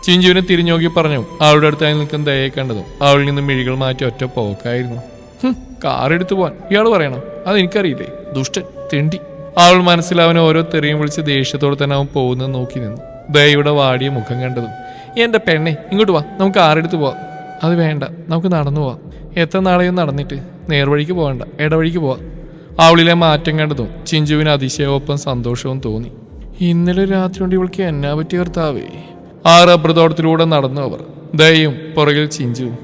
ചിഞ്ചുവിനെ തിരിഞ്ഞു നോക്കി പറഞ്ഞു. അവളുടെ അടുത്തായി നിൽക്കുന്ന ദയെ കണ്ടതും അവളിൽ നിന്ന് മിഴികൾ മാറ്റി ഒറ്റ പോക്കായിരുന്നു. കാറെടുത്ത് പോവാൻ. ഇയാൾ പറയണം. അതെനിക്കറിയില്ലേ. ദുഷ്ടൻ തിണ്ടി. അവൾ മനസ്സിൽ അവൻ ഓരോ തെറിയും വിളിച്ച് ദേഷ്യത്തോടെ തന്നെ അവൻ പോകുന്നത് നോക്കി നിന്നു. ദയയുടെ വാടിയ മുഖം കണ്ടതും എന്റെ പെണ്ണെ ഇങ്ങോട്ട് വാ. നമുക്ക് കാറെടുത്ത് പോവാം. അത് വേണ്ട. നമുക്ക് നടന്നു പോവാം. എത്ര നാളെയും നടന്നിട്ട് നേർവഴിക്ക് പോകണ്ട. ഇടവഴിക്ക് പോവാം. അവളിലെ മാറ്റം കണ്ടതും ചിഞ്ചുവിന് അതിശയവും സന്തോഷവും തോന്നി. ഇന്നലെ രാത്രി കൊണ്ട് ഇവൾക്ക് എന്നാ പറ്റി കർത്താവേ? ആ റബ്ബർ തോട്ടത്തിലൂടെ നടന്നു അവർ. ദയും പുറകിൽ ചിഞ്ചുവും.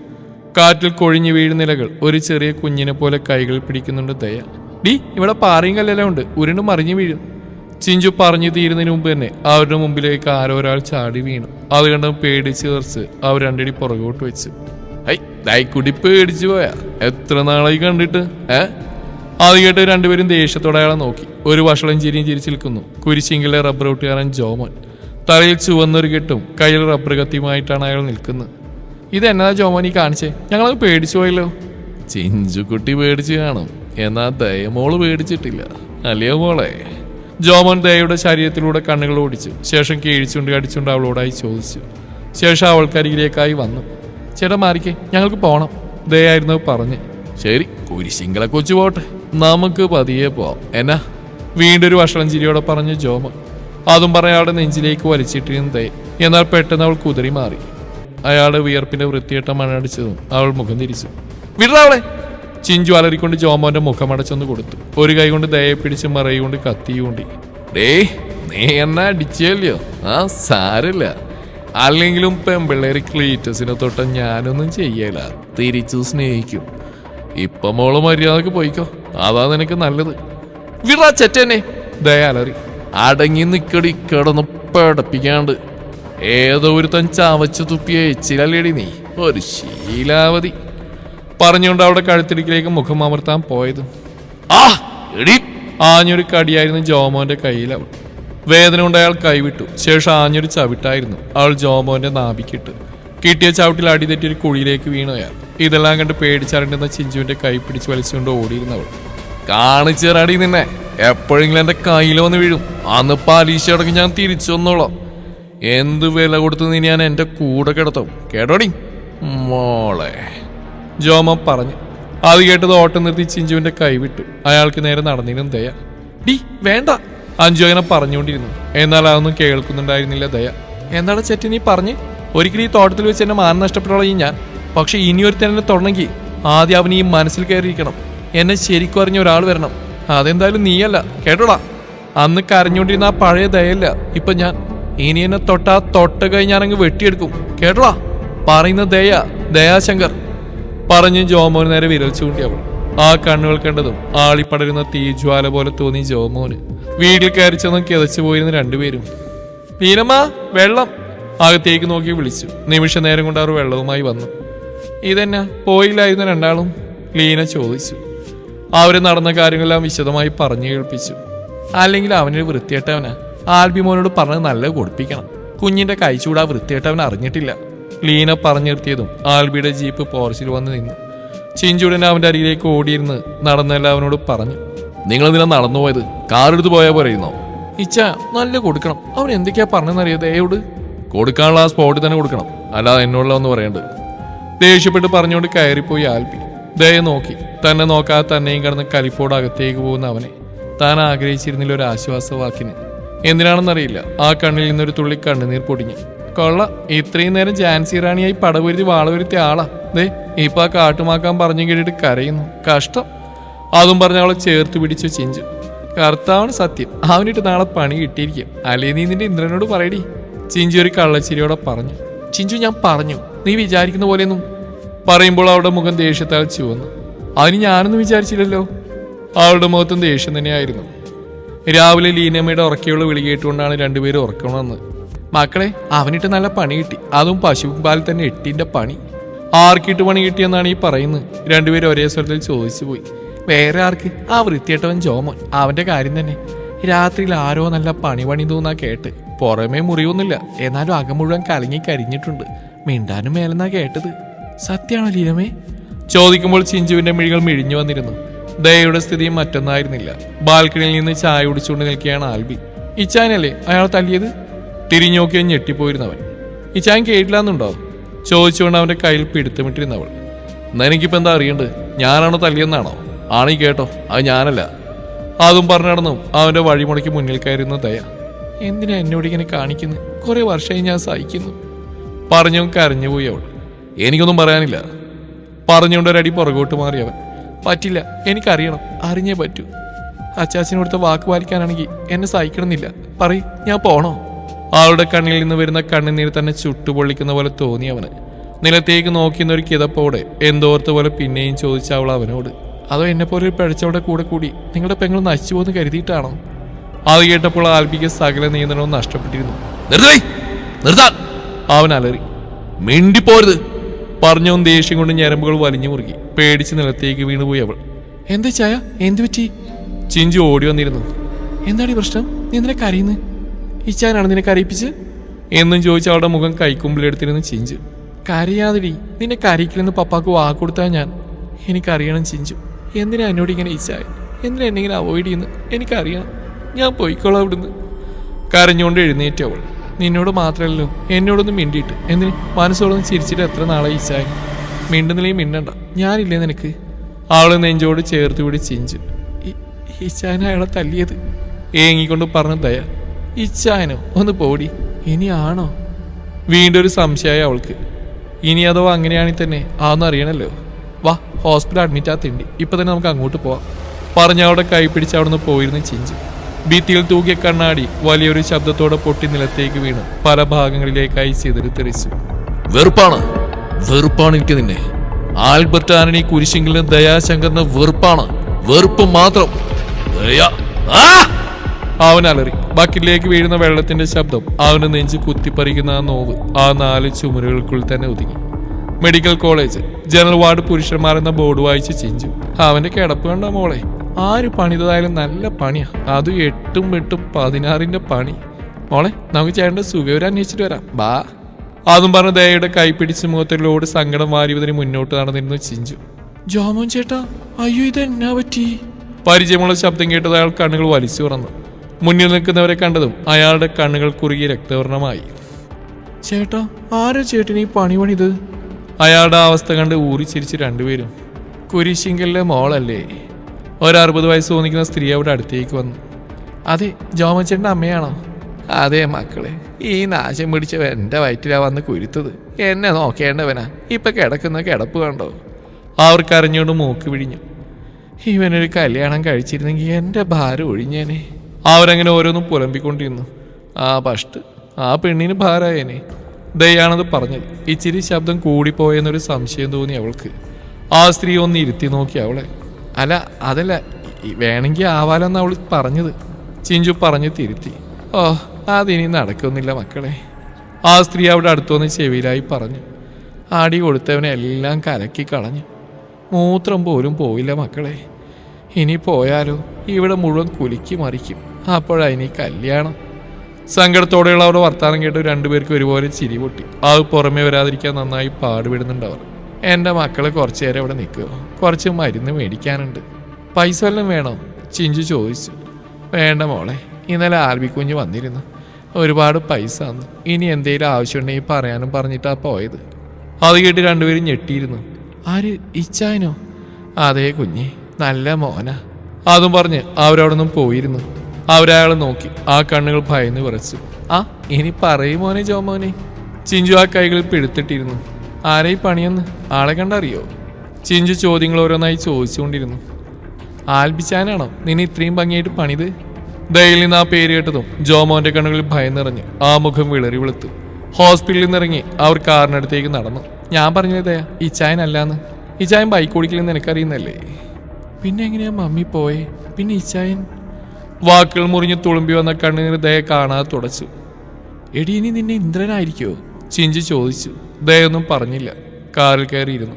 കാറ്റിൽ കൊഴിഞ്ഞു വീഴുന്നിലകൾ ഒരു ചെറിയ കുഞ്ഞിനെ പോലെ കൈകൾ പിടിക്കുന്നുണ്ട് ദയ. ഡി ഇവിടെ പാറയും കല്ലെല്ലാം ഉണ്ട്. ഉരുണ്ട് മറിഞ്ഞു വീഴും. ചിഞ്ചു പറഞ്ഞു തീരുന്നതിന് മുമ്പ് തന്നെ അവരുടെ മുമ്പിലേക്ക് ആരോ ഒരാൾ ചാടി വീണു. അത് കണ്ട് പേടിച്ച് തീർച്ച് അവർ രണ്ടടി പുറകോട്ട് വെച്ചു. ഐ ദൈക്കുടി പേടിച്ചു പോയാ. എത്ര നാളായി കണ്ടിട്ട് ഏ? കേട്ട് രണ്ടുപേരും ദേഷ്യത്തോടെ അയാളെ നോക്കി. ഒരു വഷളം ചിരിയും ചിരിച്ചു നിൽക്കുന്നു. കുരിശിങ്കിലെ റബ്ബർ ഒട്ടുകാരൻ ജോമോൻ. തലയിൽ ചുവന്നൊരു കെട്ടും കയ്യിൽ റബ്ബർ കത്തിയുമായിട്ടാണ് അയാൾ നിൽക്കുന്നത്. ഇതെന്നതാ ജോമോൻ ഈ കാണിച്ചേ? ഞങ്ങളത് പേടിച്ചു പോയല്ലോ. ചിഞ്ചുക്കുട്ടി പേടിച്ച് കാണും. എന്നാ ദയമോൾ പേടിച്ചിട്ടില്ല. അല്ലയോ മോളെ? ജോമോൻ ദയയുടെ ശരീരത്തിലൂടെ കണ്ണുകൾ ഓടിച്ചു. ശേഷം കീഴിച്ചുകൊണ്ട് കടിച്ചുകൊണ്ട് അവളോടായി ചോദിച്ചു. ശേഷം അവൾക്കരികിലേക്കായി വന്നു. ചേട്ടാ മാറിക്കേ ഞങ്ങൾക്ക് പോകണം ദയായിരുന്നു പറഞ്ഞ്. ശരി. കുരിശിങ്കളെ കൊച്ചു പോട്ടെ. നമുക്ക് പതിയെ പോവാം. എന്നാ വീണ്ടും ഒരു വഷളം ചിരിയോടെ പറഞ്ഞു ജോമ. അതും പറഞ്ഞ അയാളുടെ നെഞ്ചിലേക്ക് വലിച്ചിട്ടിരുന്ന ദയ എന്നാൽ പെട്ടെന്ന് അവൾ കുതിറി മാറി. അയാളുടെ വിയർപ്പിന്റെ വൃത്തിയേട്ട മണടിച്ചതും അവൾ മുഖം തിരിച്ചു. വിടാവളെ ചിഞ്ചു അലറിക്കൊണ്ട് ജോമോന്റെ മുഖമടച്ചൊന്ന് കൊടുത്തു. ഒരു കൈ കൊണ്ട് ദയെ പിടിച്ച് മറയി കൊണ്ട് കത്തിയുകൊണ്ടി ഡേ നീ എന്നെ അടിച്ചല്ലോ ആ സാരില്ല. അല്ലെങ്കിലും പെമ്പിള്ളേര് ക്ലീറ്റസിനെ തൊട്ട ഞാനൊന്നും ചെയ്യല. തിരിച്ചു സ്നേഹിക്കും. ഇപ്പൊ മോൾ മര്യാദയ്ക്ക് പോയിക്കോ. അതാ നിനക്ക് നല്ലത്. വിടാ ചെറ്റനെ. ദയാലറി അടങ്ങി നിക്കടി കിടന്ന് പടപ്പിക്കാണ്ട്. ഏതോ ഒരു തൻ ചവച്ചു തുപ്പിയ എച്ചിലല്ലേടി നീ? ഒരു ശീലാവതി പറഞ്ഞുകൊണ്ട് അവിടെ കഴുത്തിടിക്കിലേക്ക് മുഖം അമർത്താൻ പോയത്. ആ എടി. ആഞ്ഞൊരു കടിയായിരുന്നു ജോമോന്റെ കയ്യിൽ അവൾ വേദന കൊണ്ട് അയാൾ കൈവിട്ടു. ശേഷം ആഞ്ഞൊരു ചവിട്ടായിരുന്നു. അവൾ ജോമോന്റെ നാഭിക്കിട്ട്. കിട്ടിയ ചവിട്ടിൽ അടിതെറ്റി ഒരു കുഴിയിലേക്ക് വീണു അയാൾ. ഇതെല്ലാം കണ്ട് പേടിച്ചറിഞ്ഞിരുന്ന ചിഞ്ചുവിന്റെ കൈ പിടിച്ച് വലിച്ചുകൊണ്ട് ഓടിയിരുന്നവൾ. കാണിച്ചേറാടി നിന്നെ. എപ്പോഴെങ്കിലും എന്റെ കയ്യിലൊന്ന് വീഴും. അന്ന് പലിശ അടക്കം ഞാൻ തിരിച്ചു വന്നോളാം. എന്ത് വില കൊടുത്ത് നീ ഞാൻ എന്റെ കൂടെ കിടത്തും? കേട്ടോടി? മോളെ. ജോമ പറഞ്ഞു. അത് കേട്ടത് ഓട്ടം നിർത്തി ചിഞ്ചുവിന്റെ കൈ വിട്ടു. അയാൾക്ക് നേരെ നടന്നിരുന്നു ദയ. ഡി വേണ്ട. അഞ്ചു അങ്ങനെ പറഞ്ഞുകൊണ്ടിരുന്നു. എന്നാൽ അതൊന്നും കേൾക്കുന്നുണ്ടായിരുന്നില്ല ദയ. എന്താണ് ചെറ്റി നീ പറഞ്ഞ്? ഒരിക്കലും ഈ തോട്ടത്തിൽ വെച്ച് എന്നെ മാനം നഷ്ടപ്പെട്ടോളീ ഞാൻ. പക്ഷെ ഇനിയൊരു തന്നെ തൊടണമെങ്കിൽ ആദ്യം അവൻ ഈ മനസ്സിൽ കയറിയിരിക്കണം. എന്നെ ശരിക്കും അറിഞ്ഞ ഒരാൾ വരണം. അതെന്തായാലും നീയല്ല. കേട്ടോടാ? അന്ന് കരഞ്ഞുകൊണ്ടിരുന്ന ആ പഴയ ദയല്ല ഇപ്പൊ ഞാൻ. ഇനി എന്നെ തൊട്ടാ തൊട്ട കൈ ഞാനങ്ങ് വെട്ടിയെടുക്കും. കേട്ടോടാ? പറയുന്ന ദയ ദയാശങ്കർ. പറഞ്ഞു ജോമോന് നേരെ വിരൽ ചൂണ്ടി അവൾ ആ കണ്ണുകൾ കണ്ടതും ആളിപ്പടരുന്ന തീജ്വാല പോലെ തോന്നി ജോമോന്. വീട്ടിൽ കയറി ചെന്ന് കിതച്ചു പോയിരുന്ന രണ്ടുപേരും. വീരമ്മ വെള്ളം. അകത്തേക്ക് നോക്കി വിളിച്ചു. നിമിഷ നേരം കൊണ്ട് അവർ വെള്ളവുമായി വന്നു. ഇതെന്നാ? പോയില്ലായിരുന്നു രണ്ടാളും ലീന ചോദിച്ചു. അവർ നടന്ന കാര്യങ്ങളെല്ലാം വിശദമായി പറഞ്ഞു കേൾപ്പിച്ചു. അല്ലെങ്കിൽ അവനൊരു വൃത്തിയേട്ടവനാ ആൽബി മോനോട് പറഞ്ഞ് നല്ല കൊടുപ്പിക്കണം. കുഞ്ഞിന്റെ കൈ ചൂടാ വൃത്തിയേട്ടവൻ അറിഞ്ഞിട്ടില്ല. ലീന പറഞ്ഞു നിർത്തിയതും ആൽബിയുടെ ജീപ്പ് പോർച്ചിൽ വന്ന് നിന്നു. ചിഞ്ചുടൻ അവന്റെ അരികിലേക്ക് ഓടിയിരുന്ന് നടന്നെല്ലാം അവനോട് പറഞ്ഞു. നിങ്ങൾ എന്തിനാ നടന്നു പോയത്? കാറെടുത്ത് പോയാ പറയുന്നോ ഇച്ച നല്ല കൊടുക്കണം. അവൻ എന്തൊക്കെയാ പറഞ്ഞെന്നറിയോ ദയോട് കൊടുക്കാനുള്ള ആ സ്പോട്ടിൽ തന്നെ കൊടുക്കണം. അല്ലാതെ എന്നോടുള്ള ഒന്ന് പറയണ്ടത് ദേഷ്യപ്പെട്ട് പറഞ്ഞുകൊണ്ട് കയറിപ്പോയി ആൽബി. ദയ നോക്കി. തന്നെ നോക്കാതെ തന്നെയും കടന്ന് കലിപ്പോട് അകത്തേക്ക് പോകുന്ന അവനെ. താൻ ആഗ്രഹിച്ചിരുന്നില്ല ഒരു ആശ്വാസവാക്കിന്. എന്തിനാണെന്നറിയില്ല. ആ കണ്ണിൽ നിന്നൊരു തുള്ളി കണ്ണുനീർ പൊടിഞ്ഞു. കൊള്ള ഇത്രയും നേരം ജാൻസി റാണിയായി പടവരുത്തി വാളവരുത്തിയ ആളാ. ദേ ഇപ്പൊ ആ കാട്ടുമാക്കാൻ പറഞ്ഞു കേട്ടിട്ട് കരയുന്നു. കഷ്ടം. അതും പറഞ്ഞ അവളെ ചേർത്ത് പിടിച്ചു ചിഞ്ചു. കർത്താവാണ് സത്യം. അവനിട്ട് നാളെ പണി കിട്ടിയിരിക്കും. അല്ലേ നീ നിന്റെ ഇന്ദ്രനോട് പറയടി? ചിഞ്ചു ഒരു കള്ളച്ചിരിയോടെ പറഞ്ഞു. ചിഞ്ചു ഞാൻ പറഞ്ഞു. നീ വിചാരിക്കുന്ന പോലെയൊന്നും പറയുമ്പോൾ അവളുടെ മുഖം ദേഷ്യത്താൽ ചുവന്നു. അതിന് ഞാനൊന്നും വിചാരിച്ചില്ലല്ലോ. അവളുടെ മുഖത്തും ദേഷ്യം തന്നെയായിരുന്നു. രാവിലെ ലീനമ്മയുടെ ഉറക്കിയുള്ള വിളി കേട്ടുകൊണ്ടാണ് രണ്ടുപേരും ഉറക്കണമെന്ന് മക്കളെ അവനിട്ട് നല്ല പണി കിട്ടി. അതും പശുപാൽ തന്നെ എട്ടിന്റെ പണി. ആർക്കിട്ട് പണി കിട്ടിയെന്നാണ് ഈ പറയുന്നത്. രണ്ടുപേരും ഒരേ സ്വരത്തിൽ ചോദിച്ചു പോയി വേറെ ആർക്ക്? ആ വൃത്തിയേട്ടവൻ ജോമോൻ. അവന്റെ കാര്യം തന്നെ. രാത്രിയിൽ ആരോ നല്ല പണി പണി തോന്നാ കേട്ട്. പുറമേ മുറിയൊന്നുമില്ല എന്നാലും അകം മുഴുവൻ കലങ്ങി കരിഞ്ഞിട്ടുണ്ട്. മിണ്ടാനും മേലെന്നാ കേട്ടത്. സത്യമാണോ ലീലമേ? ചോദിക്കുമ്പോൾ ചിഞ്ചുവിന്റെ മിഴികൾ മിഴിഞ്ഞു വന്നിരുന്നു. ദയയുടെ സ്ഥിതി മറ്റൊന്നായിരുന്നില്ല. ബാൽക്കണിയിൽ നിന്ന് ചായ കുടിച്ചുകൊണ്ട് നിൽക്കുകയാണ് ആൽബി. ഇച്ചാനല്ലേ അയാൾ തല്ലിയത്? തിരിഞ്ഞു നോക്കിയ ഞെട്ടിപ്പോയിരുന്നവൻ. ഇച്ചാൻ കേട്ടില്ലാന്നുണ്ടോ ചോദിച്ചുകൊണ്ട് അവന്റെ കയ്യിൽ പിടുത്തമിട്ടിരുന്നവൾ. എന്നാ എനിക്കിപ്പോ എന്താ അറിയണ്ട്? ഞാനാണോ തല്ലിയെന്നാണോ? ആണീ കേട്ടോ. അത് ഞാനല്ല. അതും പറഞ്ഞു നടന്നു. അവന്റെ വഴിമുടക്കി മുന്നിൽ കയറുന്ന ദയ. എന്തിനാ എന്നോട് ഇങ്ങനെ കാണിക്കുന്നു? കുറെ വർഷമായി ഞാൻ സഹിക്കുന്നു. പറഞ്ഞു കരഞ്ഞുപോയി അവൾ. എനിക്കൊന്നും പറയാനില്ല. പറഞ്ഞുകൊണ്ട് ഒരടി പുറകോട്ട് മാറി അവൻ. പറ്റില്ല എനിക്കറിയണം. അറിഞ്ഞേ പറ്റൂ. അച്ചാച്ചനോടുത്ത വാക്ക് പാലിക്കാനാണെങ്കിൽ എന്നെ സഹിക്കണമെന്നില്ല. പറയ് ഞാൻ പോണോ? അവളുടെ കണ്ണിൽ നിന്ന് വരുന്ന കണ്ണുനീർ തന്നെ ചുട്ടുപൊള്ളിക്കുന്ന പോലെ തോന്നി അവന്. നിലത്തേക്ക് നോക്കിയെന്ന ഒരു കിതപ്പോടെ എന്തോർത്ത പോലെ പിന്നെയും ചോദിച്ച അവൾ അവനോട് അതോ എന്നെ പോലെ ഒരു പിഴച്ചവളുടെ കൂടെ കൂടി നിങ്ങളുടെ പെങ്ങൾ നശിച്ചു പോകുന്നു കരുതിയിട്ടാണോ? അത് കേട്ടപ്പോൾ ആൽബിക്ക് സകല നിയന്ത്രണവും നഷ്ടപ്പെട്ടിരുന്നു. നിർത്തേ നിർത്താൻ അവൻ അലറി മിണ്ടിപ്പോരുത്. പറഞ്ഞവൻ ദേഷ്യം കൊണ്ട് ഞരമ്പുകൾ വലിഞ്ഞു മുറുകി. പേടിച്ച് നിലത്തേക്ക് വീണുപോയി അവൾ. എന്താ ചായ? എന്തു പറ്റി? ചിഞ്ചു ഓടി വന്നിരുന്നു. എന്താണ് ഈ പ്രശ്നം? നീ എന്തിനാ കരയുന്നത് ഇച്ചാനാണ് നിന്നെ കരയിപ്പിച്ച് എന്നും ചോദിച്ച അവളുടെ മുഖം കൈക്കുമ്പിലെടുത്തിരുന്ന് ചിഞ്ചു. കരയാതിരി നിന്നെ കരയിക്കില്ലെന്ന് പപ്പാക്ക് വാക്കൊടുത്താൽ ഞാൻ. എനിക്കറിയണം ചിഞ്ചു. എന്തിനാ എന്നോട് ഇങ്ങനെ ഇച്ചായ എന്തിനാ എന്നെ ഇങ്ങനെ അവോയ്ഡ് ചെയ്യുന്നു? എനിക്കറിയണം. ഞാൻ പോയിക്കോളാം അവിടുന്ന്. കരഞ്ഞുകൊണ്ട് എഴുന്നേറ്റ് അവൾ. നിന്നോട് മാത്രമല്ലോ എന്നോടൊന്നും മിണ്ടിയിട്ട്. എന്തിന്? മനസ്സോടൊന്നും ചിരിച്ചിട്ട് എത്ര നാളായി ഇച്ചായ മിണ്ടുന്നില്ലെങ്കിൽ മിണ്ടണ്ട. ഞാനില്ലേ നിനക്ക്? അവൾ നെഞ്ചോട് ചേർത്ത് കൂടി ചിഞ്ചു. ഇച്ചായന അയാളെ തല്ലിയത്. ഏങ്ങിക്കൊണ്ട് പറഞ്ഞു ദയ. ഇച്ചാനോ ഒന്ന് പോടി. ഇനി ആണോ? വീണ്ടും ഒരു സംശയമായി അവൾക്ക്. ഇനി അഥവാ അങ്ങനെയാണെങ്കിൽ തന്നെ ആന്ന് അറിയണല്ലോ. വാ ഹോസ്പിറ്റൽ അഡ്മിറ്റ് ആകത്തിണ്ട് തിണ്ടി. ഇപ്പൊ തന്നെ നമുക്ക് അങ്ങോട്ട് പോവാം. പറഞ്ഞ അവിടെ കൈ പിടിച്ച് നിന്ന് പോയിരുന്നു ചിഞ്ചു. ഭിത്തിയിൽ തൂക്കിയ കണ്ണാടി വലിയൊരു ശബ്ദത്തോടെ പൊട്ടി നിലത്തേക്ക് വീണ് പല ഭാഗങ്ങളിലേക്കായി ചിതറിത്തെറിച്ചു വെറുപ്പാണ്. വെറുപ്പാണ് എനിക്ക് നിന്നെ. ആൽബർട്ട് ആനണി കുരിശെങ്കിലും ദയാശങ്കറിന് വെറുപ്പാണ്. വെറുപ്പ് മാത്രം! അവൻ അലറി. ബക്കിലേക്ക് വീഴുന്ന വെള്ളത്തിന്റെ ശബ്ദം അവന് നെഞ്ച് കുത്തിപ്പറിക്കുന്ന ആ നോവ് ആ നാല് ചുമരുകൾക്കുള്ളിൽ തന്നെ ഒതുങ്ങി. മെഡിക്കൽ കോളേജ് ജനറൽ വാർഡ് പുരുഷന്മാരെന്ന ബോർഡ് വായിച്ച് ചിഞ്ചു. അവന്റെ കിടപ്പ് കണ്ട മോളെ? ആര് പണിതായാലും നല്ല പണിയാ. അത് എട്ടും എട്ടും പതിനാറിന്റെ പണി. മോളെ നമുക്ക് ചേട്ടന്റെ സുഖവിവരം അന്വേഷിച്ചിട്ട് വരാം. ബാ. അതും പറഞ്ഞ ദയയുടെ കൈ പിടിച്ച് മുഖത്തിലോട് സങ്കടം മാറിയതിന് മുന്നോട്ട് നടന്നിരുന്നു ചിഞ്ചു. ജോമോൻ ചേട്ടാ അയ്യോ ഇത് എന്നാ പറ്റി? പരിചയമുള്ള ശബ്ദം കേട്ടത് അയാൾ കണ്ണുകൾ വലിച്ചു തുറന്നു. മുന്നിൽ നിൽക്കുന്നവരെ കണ്ടതും അയാളുടെ കണ്ണുകൾ കുറുകി രക്തവർണമായി ചേട്ടാ ആരാ ചേട്ടൻ ഈ പണി പണിത്? അയാളുടെ അവസ്ഥ കണ്ട് ഊറിച്ചിരിച്ച് രണ്ടുപേരും. കുരിശിങ്കലിലെ മോളല്ലേ? ഒരറുപത് വയസ്സ് തോന്നിക്കുന്ന സ്ത്രീ അവിടെ അടുത്തേക്ക് വന്നു. അതെ ജോമച്ചേട്ടന്റെ അമ്മയാണോ? അതെ മക്കളെ ഈ നാശം പിടിച്ചവ എന്റെ വയറ്റിലാ വന്ന് കുരുത്തത്. എന്നെ നോക്കേണ്ടവനാ. ഇപ്പൊ കിടക്കുന്ന കിടപ്പ് കണ്ടോ? അവർക്ക് കരഞ്ഞുകൊണ്ട് മൂക്ക് പിഴിഞ്ഞു. ഇവനൊരു കല്യാണം കഴിച്ചിരുന്നെങ്കിൽ എന്റെ ഭാരം ഒഴിഞ്ഞേനെ. അവരങ്ങനെ ഓരോന്നും പുലമ്പിക്കൊണ്ടിരുന്നു. ആ പഷ്ട് ആ പെണ്ണിന് ഭാരായേനെ ദയാണത് പറഞ്ഞത്. ഇച്ചിരി ശബ്ദം കൂടിപ്പോയെന്നൊരു സംശയം തോന്നി അവൾക്ക്. ആ സ്ത്രീ ഒന്ന് ഇരുത്തി നോക്കി അവളെ. അല്ല അതല്ല വേണമെങ്കിൽ ആവാലെന്ന് അവൾ പറഞ്ഞത്. ചിഞ്ചു പറഞ്ഞു തിരുത്തി. ഓ അതിനി നടക്കുന്നില്ല മക്കളെ. ആ സ്ത്രീ അവിടെ അടുത്തുവന്ന് ചെവിയിലായി പറഞ്ഞു. ആടി കൊടുത്തവനെ എല്ലാം കലക്കി കളഞ്ഞു. മൂത്രം പോലും പോയില്ല മക്കളെ. ഇനി പോയാലോ? ഇവിടെ മുഴുവൻ കുലുക്കി മറിക്കും. അപ്പോഴതിനി കല്യാണം. സങ്കടത്തോടെയുള്ള അവരുടെ വർത്താനം കേട്ട് രണ്ടുപേർക്കും ഒരുപോലെ ചിരി പൊട്ടി. അത് പുറമേ വരാതിരിക്കാൻ നന്നായി പാടുപെടുന്നുണ്ട് അവർ. എന്റെ മക്കൾ കുറച്ചു നേരം ഇവിടെ നിൽക്കുക കുറച്ച് മരുന്ന് മേടിക്കാനുണ്ട്. പൈസ വല്ലതും വേണോ? ചിഞ്ചു ചോദിച്ചു. വേണ്ട മോളെ ഇന്നലെ ആൽബി കുഞ്ഞ് വന്നിരുന്നു. ഒരുപാട് പൈസ തന്നു. ഇനി എന്തെങ്കിലും ആവശ്യമുണ്ടെങ്കിൽ പറയാനും പറഞ്ഞിട്ടാ പോയത്. അത് കേട്ട് രണ്ടുപേരും ഞെട്ടിയിരുന്നു. ആര്? ഇച്ചായനോ? അതേ കുഞ്ഞി നല്ല മോന. അതും പറഞ്ഞ് അവരവിടെ നിന്നും പോയിരുന്നു. അവരയാൾ നോക്കി. ആ കണ്ണുകൾ ഭയന്ന് വിറച്ചു. ആ ഇനി പറയും മോനെ ജോമോനെ. ചിഞ്ചു ആ കൈകളിൽ പിടുത്തിട്ടിരുന്നു ആരെ ഈ പണിയെന്ന് ആളെ കണ്ടറിയോ? ചിഞ്ചു ചോദ്യങ്ങൾ ഓരോന്നായി ചോദിച്ചുകൊണ്ടിരുന്നു. ആൽബിച്ചാനാണോ? നിന്നെ ഇത്രയും ഭംഗിയായിട്ട് പണിത്? ദയയിൽ നിന്ന് ആ പേര് കേട്ടതും ജോമോന്റെ കണ്ണുകളിൽ ഭയം നിറഞ്ഞ് ആ മുഖം വിളറി വെളുത്തു. ഹോസ്പിറ്റലിൽ നിന്നിറങ്ങി അവർ കാറിനടുത്തേക്ക് നടന്നു. ഞാൻ പറഞ്ഞു ദയ ഈ ചായനല്ലാന്ന്. ഈ ചായൻ ബൈക്ക് ഓടിക്കില്ലെന്ന് എനിക്കറിയുന്നല്ലേ പിന്നെ എങ്ങനെയാ മമ്മി പോയെ? പിന്നെ ഈ ചായൻ? വാക്കുകൾ മുറിഞ്ഞ് തുളുമ്പി വന്ന കണ്ണീർ ദയ കാണാതെ തുടച്ചു. എടി ഇനി നിന്നെ ഇന്ദ്രനായിരിക്കോ? ചിഞ്ചു ചോദിച്ചു. ദയൊന്നും പറഞ്ഞില്ല. കാറിൽ കയറിയിരുന്നു.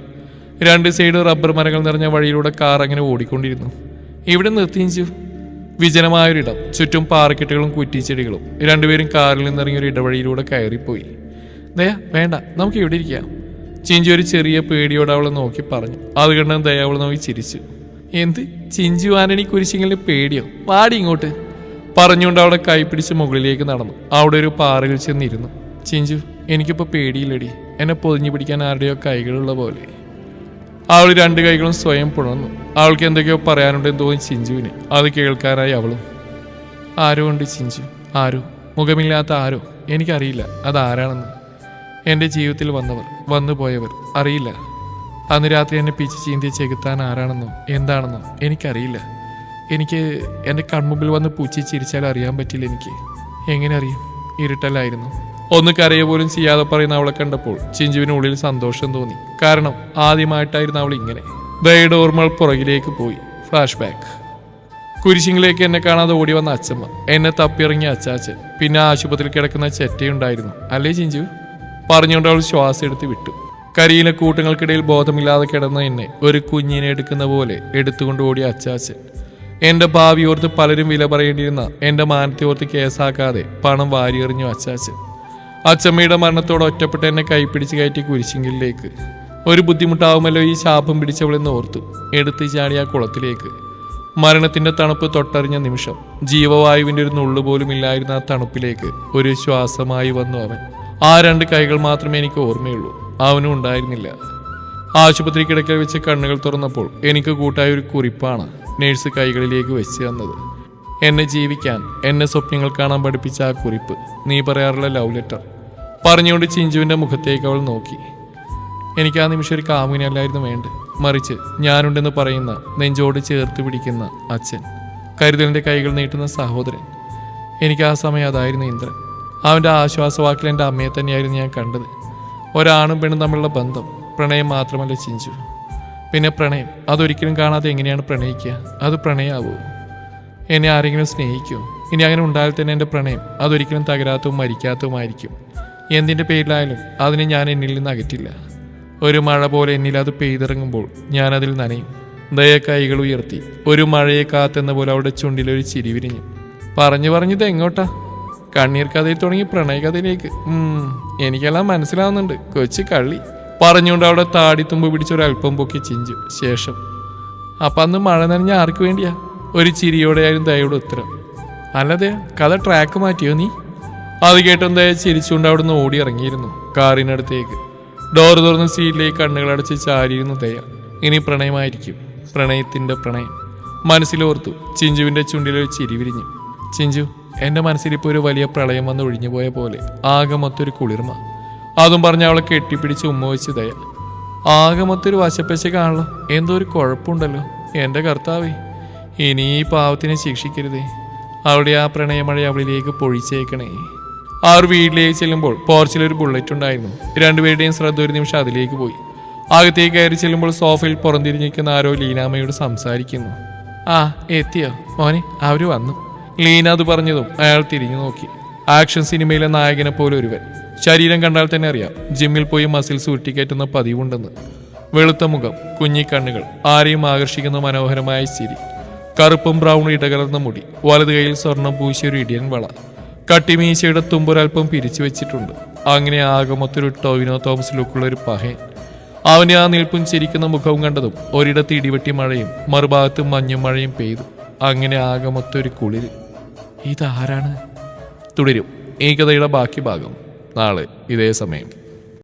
രണ്ട് സൈഡ് റബ്ബർ മരങ്ങൾ നിറഞ്ഞ വഴിയിലൂടെ കാർ അങ്ങനെ ഓടിക്കൊണ്ടിരുന്നു. ഇവിടെ നിർത്തിഞ്ചു വിജനമായൊരിടം. ചുറ്റും പാറക്കെട്ടുകളും കുറ്റിച്ചെടികളും. രണ്ടുപേരും കാറിൽ നിന്നിറങ്ങിയ ഒരു ഇടവഴിയിലൂടെ കയറിപ്പോയി. ദയ വേണ്ട നമുക്ക് ഇവിടെ ഇരിക്കാം. ചിഞ്ചു ഒരു ചെറിയ പേടിയോടെ അവളെ നോക്കി പറഞ്ഞു. അത് കണ്ട് ദയ അവളെ നോക്കി ചിരിച്ചു. എന്ത്? ചിഞ്ചു ആനണി കുരിശിങ്ങനെ പേടിയോ? വാടി ഇങ്ങോട്ട്. പറഞ്ഞുകൊണ്ട് അവളെ കൈപ്പിടിച്ച് മുകളിലേക്ക് നടന്നു. അവിടെ ഒരു പാറയിൽ ചെന്നിരുന്നു. ചിഞ്ചു എനിക്കിപ്പോൾ പേടിയില്ലടി. എന്നെ പൊതിഞ്ഞു പിടിക്കാൻ ആരുടെയോ കൈകളുള്ള പോലെ. അവൾ രണ്ട് കൈകളും സ്വയം പുണർന്നു. അവൾക്ക് എന്തൊക്കെയോ പറയാനുണ്ടെന്ന് തോന്നി ചിഞ്ചുവിന്. അത് കേൾക്കാനായി അവളും. ആരോ ഉണ്ട് ചിഞ്ചു. ആരോ? മുഖമില്ലാത്ത ആരോ? എനിക്കറിയില്ല. അതാരാണെന്ന് എന്റെ ജീവിതത്തിൽ വന്നവർ വന്നു പോയവർ അറിയില്ല. അന്ന് രാത്രി എന്നെ പിച്ച് ചീന്തി ചെകുത്താൻ ആരാണെന്നോ എന്താണെന്നോ എനിക്കറിയില്ല. എനിക്ക് എന്റെ കൺമുമ്പിൽ വന്ന് പൂച്ചി ചിരിച്ചാൽ അറിയാൻ പറ്റില്ല എനിക്ക്. എങ്ങനെ അറിയും? ഇരുട്ടല്ലായിരുന്നു. ഒന്ന് കരയ പോലും ചെയ്യാതെ പറയുന്ന അവളെ കണ്ടപ്പോൾ ചിഞ്ചുവിന് ഉള്ളിൽ സന്തോഷം തോന്നി. കാരണം ആദ്യമായിട്ടായിരുന്നു അവൾ ഇങ്ങനെ. ദയയുടെ ഓർമ്മകൾ പുറകിലേക്ക് പോയി. ഫ്ലാഷ് ബാക്ക് കുരിശിങ്ങിലേക്ക് എന്നെ കാണാതെ ഓടി വന്ന അച്ഛമ്മ എന്നെ തപ്പിയിറങ്ങിയ അച്ചാച്ചൻ. പിന്നെ ആശുപത്രിയിൽ കിടക്കുന്ന ചെറ്റയുണ്ടായിരുന്നു. അല്ലേ ചിഞ്ചു? പറഞ്ഞുകൊണ്ട് അവൾ ശ്വാസം എടുത്ത് വിട്ടു. കരിയിലെ കൂട്ടങ്ങൾക്കിടയിൽ ബോധമില്ലാതെ കിടന്ന എന്നെ ഒരു കുഞ്ഞിനെ എടുക്കുന്ന പോലെ എടുത്തുകൊണ്ട് ഓടിയ അച്ചാച്ചൻ. എന്റെ ഭാവി ഓർത്ത് പലരും വില പറയേണ്ടിയിരുന്ന എന്റെ മാനത്തെ ഓർത്ത് കേസാക്കാതെ പണം വാരിയെറിഞ്ഞു അച്ചാച്ചൻ. അച്ചമ്മയുടെ മരണത്തോടെ ഒറ്റപ്പെട്ട് എന്നെ കൈപ്പിടിച്ച് കയറ്റി കുരിശിങ്കിലേക്ക് ഒരു ബുദ്ധിമുട്ടാവുമല്ലോ ഈ ശാപം പിടിച്ചവളെന്ന് ഓർത്തു. എടുത്ത് ചാടി ആ കുളത്തിലേക്ക്. മരണത്തിന്റെ തണുപ്പ് തൊട്ടറിഞ്ഞ നിമിഷം ജീവവായുവിന്റെ ഒരു നുള്ളു പോലും ഇല്ലായിരുന്ന ആ തണുപ്പിലേക്ക് ഒരു ശ്വാസമായി വന്നു അവൻ. ആ രണ്ട് കൈകൾ മാത്രമേ എനിക്ക് ഓർമ്മയുള്ളൂ. അവനും ഉണ്ടായിരുന്നില്ല. ആശുപത്രി കിടക്കൽ വെച്ച് കണ്ണുകൾ തുറന്നപ്പോൾ എനിക്ക് കൂട്ടായ ഒരു കുറിപ്പാണ് നേഴ്സ് കൈകളിലേക്ക് വെച്ച് തന്നത്. എന്നെ ജീവിക്കാൻ എന്നെ സ്വപ്നങ്ങൾ കാണാൻ പഠിപ്പിച്ച ആ കുറിപ്പ്. നീ പറയാറുള്ള ലവ് ലെറ്റർ പറഞ്ഞുകൊണ്ട് ചിഞ്ചുവിന്റെ മുഖത്തേക്ക് അവൾ നോക്കി. എനിക്ക് ആ നിമിഷം ഒരു കാമുകനല്ലായിരുന്നു വേണ്ട മറിച്ച് ഞാനുണ്ടെന്ന് പറയുന്ന നെഞ്ചോട് ചേർത്ത് പിടിക്കുന്ന അച്ഛൻ. കരുതലിന്റെ കൈകൾ നീട്ടുന്ന സഹോദരൻ. എനിക്ക് ആ സമയം അതായിരുന്നു ഇന്ദ്രൻ. അവന്റെ ആശ്വാസവാക്കിൽ എന്റെ അമ്മയെ തന്നെയായിരുന്നു ഞാൻ കണ്ടത്. ഒരാണും പെണ്ണും തമ്മിലുള്ള ബന്ധം പ്രണയം മാത്രമല്ല ചിഞ്ചു. പിന്നെ പ്രണയം. അതൊരിക്കലും കാണാതെ എങ്ങനെയാണ് പ്രണയിക്കുക? അത് പ്രണയാവോ. എന്നെ ആരെങ്കിലും സ്നേഹിക്കുമോ ഇനി അങ്ങനെ ഉണ്ടായാൽ തന്നെ എന്റെ പ്രണയം അതൊരിക്കലും തകരാത്തതും മരിക്കാത്തതുമായിരിക്കും. എന്തിന്റെ പേരിലായാലും അതിനെ ഞാൻ എന്നിൽ നിന്ന് അകറ്റില്ല. ഒരു മഴ പോലെ എന്നിൽ അത് പെയ്തിറങ്ങുമ്പോൾ ഞാനതിൽ നനയും. ദയ കൈകൾ ഉയർത്തി ഒരു മഴയെ കാത്തെന്ന പോലെ അവിടെ ചുണ്ടിലൊരു ചിരി വിരിഞ്ഞു. പറഞ്ഞു പറഞ്ഞത് എങ്ങോട്ടാ? കണ്ണീർ കഥയിൽ തുടങ്ങി പ്രണയകഥയിലേക്ക് എനിക്കെല്ലാം മനസ്സിലാവുന്നുണ്ട്. കൊച്ചു കള്ളി. പറഞ്ഞുകൊണ്ട് അവിടെ താടിത്തുമ്പ് പിടിച്ചൊരൽപ്പം പൊക്കി ചിഞ്ചു. ശേഷം അപ്പം അന്ന് മഴ നനഞ്ഞ ആർക്ക് വേണ്ടിയാ? ഒരു ചിരിയോടെയായിരുന്നു ദയയുടെ ഉത്തരം. അല്ലാതെ കഥ ട്രാക്ക് മാറ്റിയോ നീ? അത് കേട്ടും ദയ ചിരിച്ചുകൊണ്ട് അവിടുന്ന് ഓടി ഇറങ്ങിയിരുന്നു കാറിനടുത്തേക്ക്. ഡോർ തുറന്ന് സീറ്റിലേക്ക് കണ്ണുകളടച്ച് ചാരിയിരുന്നു ദയ. ഇനി പ്രണയമായിരിക്കും പ്രണയത്തിന്റെ പ്രണയം. മനസ്സിലോർത്തു ചിഞ്ചുവിന്റെ ചുണ്ടിലൊരു ചിരി വിരിഞ്ഞു. ചിഞ്ചു എന്റെ മനസ്സിലിപ്പോൾ ഒരു വലിയ പ്രളയം വന്ന് ഒഴിഞ്ഞു പോയ പോലെ ആകെ മൊത്തൊരു കുളിർമ. അതും പറഞ്ഞ് അവളെ കെട്ടിപ്പിടിച്ച് ഉമ്മ വെച്ച് ദയ. ആകെ മൊത്തൊരു വശപ്പശ കാണല്ലോ എന്തോ ഒരു കുഴപ്പമുണ്ടല്ലോ എന്റെ കർത്താവേ. ഇനി ഈ പാവത്തിനെ ശിക്ഷിക്കരുതേ. അവിടെ ആ പ്രണയമഴ അവളിലേക്ക് പൊഴിച്ചേക്കണേ. അവർ വീട്ടിലേക്ക് ചെല്ലുമ്പോൾ പോർച്ചിൽ ഒരു ബുള്ളറ്റ് ഉണ്ടായിരുന്നു. രണ്ടുപേരുടെയും ശ്രദ്ധ ഒരു നിമിഷം അതിലേക്ക് പോയി. അകത്തേക്ക് കയറി ചെല്ലുമ്പോൾ സോഫയിൽ പുറന്തിരിഞ്ഞിരിക്കുന്ന ആരോ ലീനാമ്മയോട് സംസാരിക്കുന്നു. ആ എത്തിയോ? മോനെ അവർ വന്നു. ലീന അത് പറഞ്ഞതും അയാൾ തിരിഞ്ഞു നോക്കി. ആക്ഷൻ സിനിമയിലെ നായകനെ പോലെ ഒരുവൻ. ശരീരം കണ്ടാൽ തന്നെ അറിയാം ജിമ്മിൽ പോയി മസിൽസ് ഉരുട്ടിക്കയറ്റുന്ന പതിവുണ്ടെന്ന്. വെളുത്ത മുഖം കുഞ്ഞിക്കണ്ണുകൾ ആരെയും ആകർഷിക്കുന്ന മനോഹരമായ ചിരി. കറുപ്പും ബ്രൗണും ഇടകലർന്ന മുടി. വലത് കൈയിൽ സ്വർണം പൂശിയ ഒരു ഇടിയൻ വള. കട്ടിമീശയുടെ തുമ്പൊരൽപ്പം പിരിച്ചു വെച്ചിട്ടുണ്ട്. അങ്ങനെ ആകെ മൊത്തൊരു ടോവിനോ തോമസ് ലുക്കുള്ള ഒരു പഹയൻ അവന്റെ ആ നിൽപ്പും ചിരിക്കുന്ന മുഖവും കണ്ടതും ഒരിടത്ത് ഇടിവെട്ടി മഴയും മറുഭാഗത്ത് മഞ്ഞും മഴയും പെയ്തു. അങ്ങനെ ആകെ മൊത്തൊരു കുളിര് ഇതാരാണ്? തുടരും. ഈ കഥയുടെ ബാക്കി ഭാഗം. നാളെ ഇതേ സമയം.